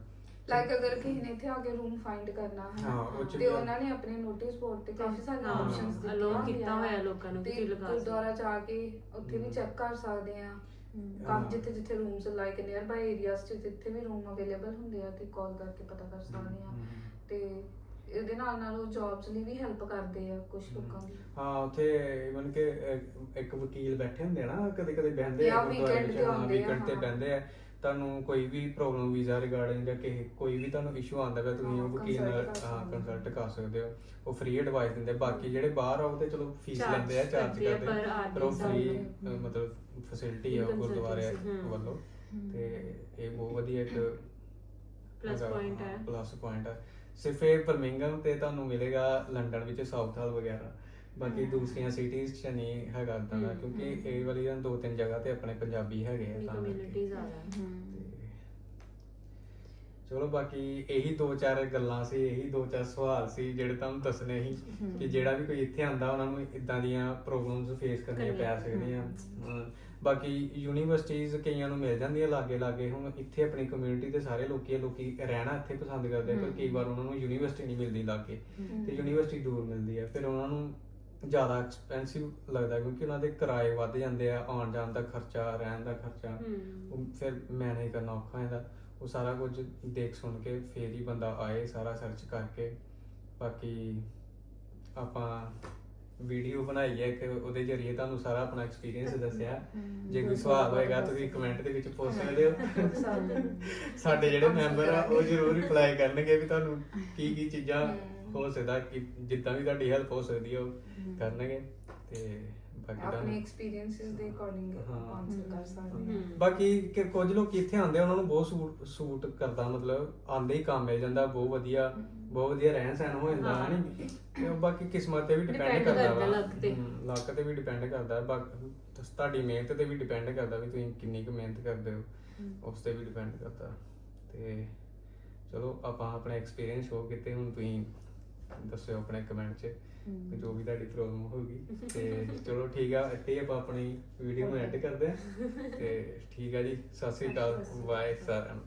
ਲਾਈਕ ਅਗਰ ਕਿਸੇ ਨੇ ਇੱਥੇ ਆ ਕੇ ਰੂਮ ਫਾਈਂਡ ਕਰਨਾ ਹੈ ਹਾਂ, ਉਹ 'ਚ ਤੇ ਵੀ- ਉਹਨਾਂ ਨੇ ਆਪਣੇ ਨੋਟਿਸ ਬੋਰਡ ਤੇ ਕਾਫੀ ਸਾਰੀਆਂ ਹਾਂ, ਆਪਸ਼ਨਸ ਦਿੱਤੀਆਂ ਹੁੰਦੀਆਂ ਕੀਤਾ ਹੋਇਆ ਲੋਕਾਂ ਨੂੰ ਕਿ ਤੇ ਤੁਸੀਂ ਲਗਾ ਗੁਰਦੁਆਰਾ ਜਾ ਕੇ ਉੱਥੇ ਵੀ। ਚੈੱਕ ਕਰ ਸਕਦੇ ਆ ਹਮ। ਹਾਂ। ਕਾਫੀ ਜਿੱਥੇ ਜਿੱਥੇ rooms like nearby areas ਚ ਜਿੱਥੇ ਵੀ ਰੂਮ ਅਵੇਲੇਬਲ ਹੁੰਦੇ ਆ ਤੇ ਕਾਲ ਕਰਕੇ ਪਤਾ ਕਰ ਸਕਦੇ ਆ। ਤੇ ਇਹਦੇ ਨਾਲ ਨਾਲ ਉਹ ਜੌਬਸ ਲਈ ਵੀ ਹੈਲਪ ਕਰਦੇ ਆ ਕੁਝ ਲੋਕਾਂ ਦੀ ਹਾਂ ਉੱਥੇ ਇਵਨ ਕਿ ਅਹ, ਇੱਕ ਵਕੀਲ ਬੈਠੇ ਹੁੰਦੇ ਆ ਨਾ ਕਦੇ ਕਦੇ ਬਹਿੰਦੇ ਜਾਂ ਗੁਰਦੁਆਰੇ weekend ਵਿੱਚ, ਤੇ ਹਾਂ, ਆਉਂਦੇ ਆ, weekend ਤੇ ਹਾਂ। ਬਹਿੰਦੇ ਆ ਤੁਹਾਨੂੰ ਕੋਈ ਵੀ ਪ੍ਰੋਬਲਮ ਵੀਜ਼ਾ ਰਿਗਾਰਡਿੰਗ ਜਾਂ ਕਿਸੇ ਕੋਈ ਵੀ ਤੁਹਾਨੂੰ ਇਸ਼ੂ ਆਉਂਦਾ ਪਿਆ ਤੁਸੀਂ ਹਾਂ, ਉਹ ਵਕੀਲ ਨਾਲ ਹਾਂ ਹੋ। ਕੰਸਲਟ ਕਰ ਸਕਦੇ ਹੋ ਉਹ ਫ੍ਰੀ ਐਡਵਾਈਸ ਦਿੰਦੇ। ਬਾਕੀ ਜਿਹੜੇ ਬਾਹਰ ਆ ਉਹ ਤੇ ਚਲੋ ਫੀਸ ਲੈਂਦੇ ਆ ਚਾਰਜ ਕਰਦੇ ਪਰ ਉਹ ਫ੍ਰੀ। ਮਤਲਬ ਫੈਸਿਲਿਟੀ Consultancy, ਗੁਰਦੁਆਰੇ। ਵੱਲੋਂ। ਤੇ ਇਹ ਬਹੁਤ ਵਧੀਆ ਇੱਕ Plus point ਹੈ। ਪਲੱਸ ਪੁਆਇੰਟ ਹੈ ਸਿਰਫ ਇਹ ਬਰਮਿੰਗਮ ਤੇ ਤੁਹਾਨੂੰ ਮਿਲੇਗਾ ਲੰਡਨ ਵਿੱਚ ਸਾਊਥ ਹਾਲ ਵਗੈਰਾ ਬਾਕੀ। ਦੂਸਰੀਆਂ ਸਿਟੀਜ਼ 'ਚ ਨਹੀਂ ਹੈਗਾ ਏਦਾਂ ਦਾ ਕਿਉਂਕਿ। ਇਹ ਵਾਲੀਆਂ ਦੋ ਤਿੰਨ ਜਗ੍ਹਾ ਤੇ ਆਪਣੇ ਪੰਜਾਬੀ ਹੈਗੇ ਆ ਤਾਂ ਕਰਕੇ। ਕਮਿਊਨਿਟੀਜ਼ ਆ। ਤੇ ਚਲੋ ਬਾਕੀ ਇਹੀ ਦੋ ਚਾਰ ਗੱਲਾਂ ਸੀ ਇਹੀ ਦੋ ਚਾਰ ਸਵਾਲ ਸੀ ਜਿਹੜੇ ਤੁਹਾਨੂੰ ਦੱਸਣੇ ਸੀ ਕਿ ਜਿਹੜਾ ਵੀ ਕੋਈ ਇੱਥੇ ਆਂਦਾ ਉਹਨਾਂ ਨੂੰ ਇਦਾਂ ਦੀਆਂ ਪ੍ਰੋਬਲਮਸ ਫੇਸ ਕਰਨੀਆਂ ਪੈ ਕਰਨੀਆਂ, ਸਕਦੀਆਂ। ਹਮ, ਬਾਕੀ ਯੂਨੀਵਰਸਿਟੀਜ਼ ਕਈਆਂ ਨੂੰ ਮਿਲ ਜਾਂਦੀਆਂ ਲਾਗੇ ਲਾਗੇ ਹੁਣ ਇੱਥੇ ਆਪਣੀ ਕਮਿਊਨਿਟੀ ਦੇ ਸਾਰੇ ਲੋਕੀ ਆ ਲੋਕੀ ਰਹਿਣਾ ਇੱਥੇ ਪਸੰਦ ਕਰਦੇ ਆ, ਪਰ ਕਈ ਵਾਰ ਉਹਨਾਂ ਨੂੰ ਯੂਨੀਵਰਸਿਟੀ ਨਹੀਂ ਮਿਲਦੀ ਲਾਗੇ। ਤੇ ਯੂਨੀਵਰਸਿਟੀ ਦੂਰ ਮਿਲਦੀ ਆ ਫਿਰ ਉਹਨਾਂ ਨੂੰ ਜ਼ਿਆਦਾ ਐਕਸਪੈਂਸਿਵ ਲੱਗਦਾ ਕਿਉਂਕਿ ਉਹਨਾਂ ਦੇ ਕਿਰਾਏ ਵੱਧ ਜਾਂਦੇ ਆ ਆਉਣ ਜਾਣ ਦਾ ਖਰਚਾ ਰਹਿਣ ਦਾ ਖਰਚਾ। ਉਹ ਫਿਰ ਮੈਨੇਜ ਕਰਨਾ ਔਖਾ ਹੁੰਦਾ। ਉਹ ਸਾਰਾ ਕੁਝ ਦੇਖ ਸੁਣ ਕੇ ਫੇਰ ਹੀ ਬੰਦਾ ਆਏ ਸਾਰਾ ਸਰਚ ਕਰਕੇ। ਬਾਕੀ ਆਪਾਂ ਵੀਡੀਓ ਬਣਾਈ ਹੈ ਕਿ ਉਹਦੇ ਜਰੀਏ ਤੁਹਾਨੂੰ ਸਾਰਾ ਆਪਣਾ ਐਕਸਪੀਰੀਅੰਸ ਦੱਸਿਆ। ਜੇ ਕੋਈ ਸਵਾਲ ਹੋਏਗਾ ਤੁਸੀਂ ਕਮੈਂਟ ਦੇ ਵਿੱਚ ਪੁੱਛ ਸਕਦੇ ਹੋ। ਸਾਡੇ ਜਿਹੜੇ ਮੈਂਬਰ ਆ ਉਹ ਜ਼ਰੂਰ ਰਿਪਲਾਈ ਕਰਨਗੇ ਵੀ ਤੁਹਾਨੂੰ ਕੀ ਕੀ ਚੀਜ਼ਾਂ ਹੋ ਸਕਦਾ ਕਿ ਜਿੱਦਾਂ ਵੀ ਤੁਹਾਡੀ ਹੈਲਪ ਹੋ ਸਕਦੀ ਹੈ ਉਹ ਕਰਨਗੇ ਤੇ ਬਾਕੀ ਆਪਣੇ ਤੁਹਾਨੂੰ ਐਕਸਪੀਰੀਐਂਸਸ ਦੇ ਅਕੋਰਡਿੰਗ ਹਾਂ। ਆਨਸਰ ਕਰ ਸਕਦੇ ਹਾਂ। ਬਾਕੀ ਕਿ ਕੁਝ ਲੋਕ ਇੱਥੇ ਆਉਂਦੇ ਉਹਨਾਂ ਨੂੰ ਬਹੁਤ ਸੂਟ ਸੂਟ ਕਰਦਾ ਮਤਲਬ ਆਂਦੇ ਹੀ ਕੰਮ ਮਿਲ ਜਾਂਦਾ ਬਹੁਤ ਵਧੀਆ ਬਹੁਤ ਵਧੀਆ ਰਹਿਣ ਸਹਿਣ ਹੋ ਜਾਂਦਾ ਹੈ। ਨੀ ਤੇ ਉਹ ਬਾਕੀ ਕਿਸਮਤ ਤੇ ਵੀ ਡਿਪੈਂਡ Depend ਕਰਦਾ ਕਰਦਾ ਵਾ। luck ਤੇ। ਹਮ, luck ਤੇ ਵੀ ਡਿਪੈਂਡ ਕਰਦਾ ਹੈ, ਬਾਕੀ ਤੁਹਾਡੀ ਮਿਹਨਤ ਤੇ ਵੀ ਡਿਪੈਂਡ ਕਰਦਾ ਵੀ ਤੁਸੀਂ ਕਿੰਨੀ ਕੁ ਮਿਹਨਤ ਕਰਦੇ ਹੋ ਉਸ ਤੇ ਵੀ ਡਿਪੈਂਡ ਕਰਦਾ। ਤੇ ਚਲੋ ਆਪਾਂ ਆਪਣੇ ਐਕਸਪੀਰੀਅੰਸ ਸ਼ੋ ਕੀਤੇ ਹੁਣ ਤੁਸੀਂ ਦੱਸਿਓ ਆਪਣੇ ਕਮੈਂਟ 'ਚ ਕਿ ਜੋ ਵੀ ਤੁਹਾਡੀ ਪ੍ਰੋਬਲਮ ਹੋਊਗੀ। ਤੇ ਚਲੋ ਠੀਕ ਆ ਇੱਥੇ ਹੀ ਆਪਾਂ ਆਪਣੀ ਵੀਡੀਓ ਨੂੰ ਐਡ ਕਰਦੇ ਹਾਂ। ਤੇ ਠੀਕ ਆ ਜੀ ਸਤਿ ਸ੍ਰੀ ਅਕਾਲ ਬਾਏ ਸਾਰਿਆਂ ਨੂੰ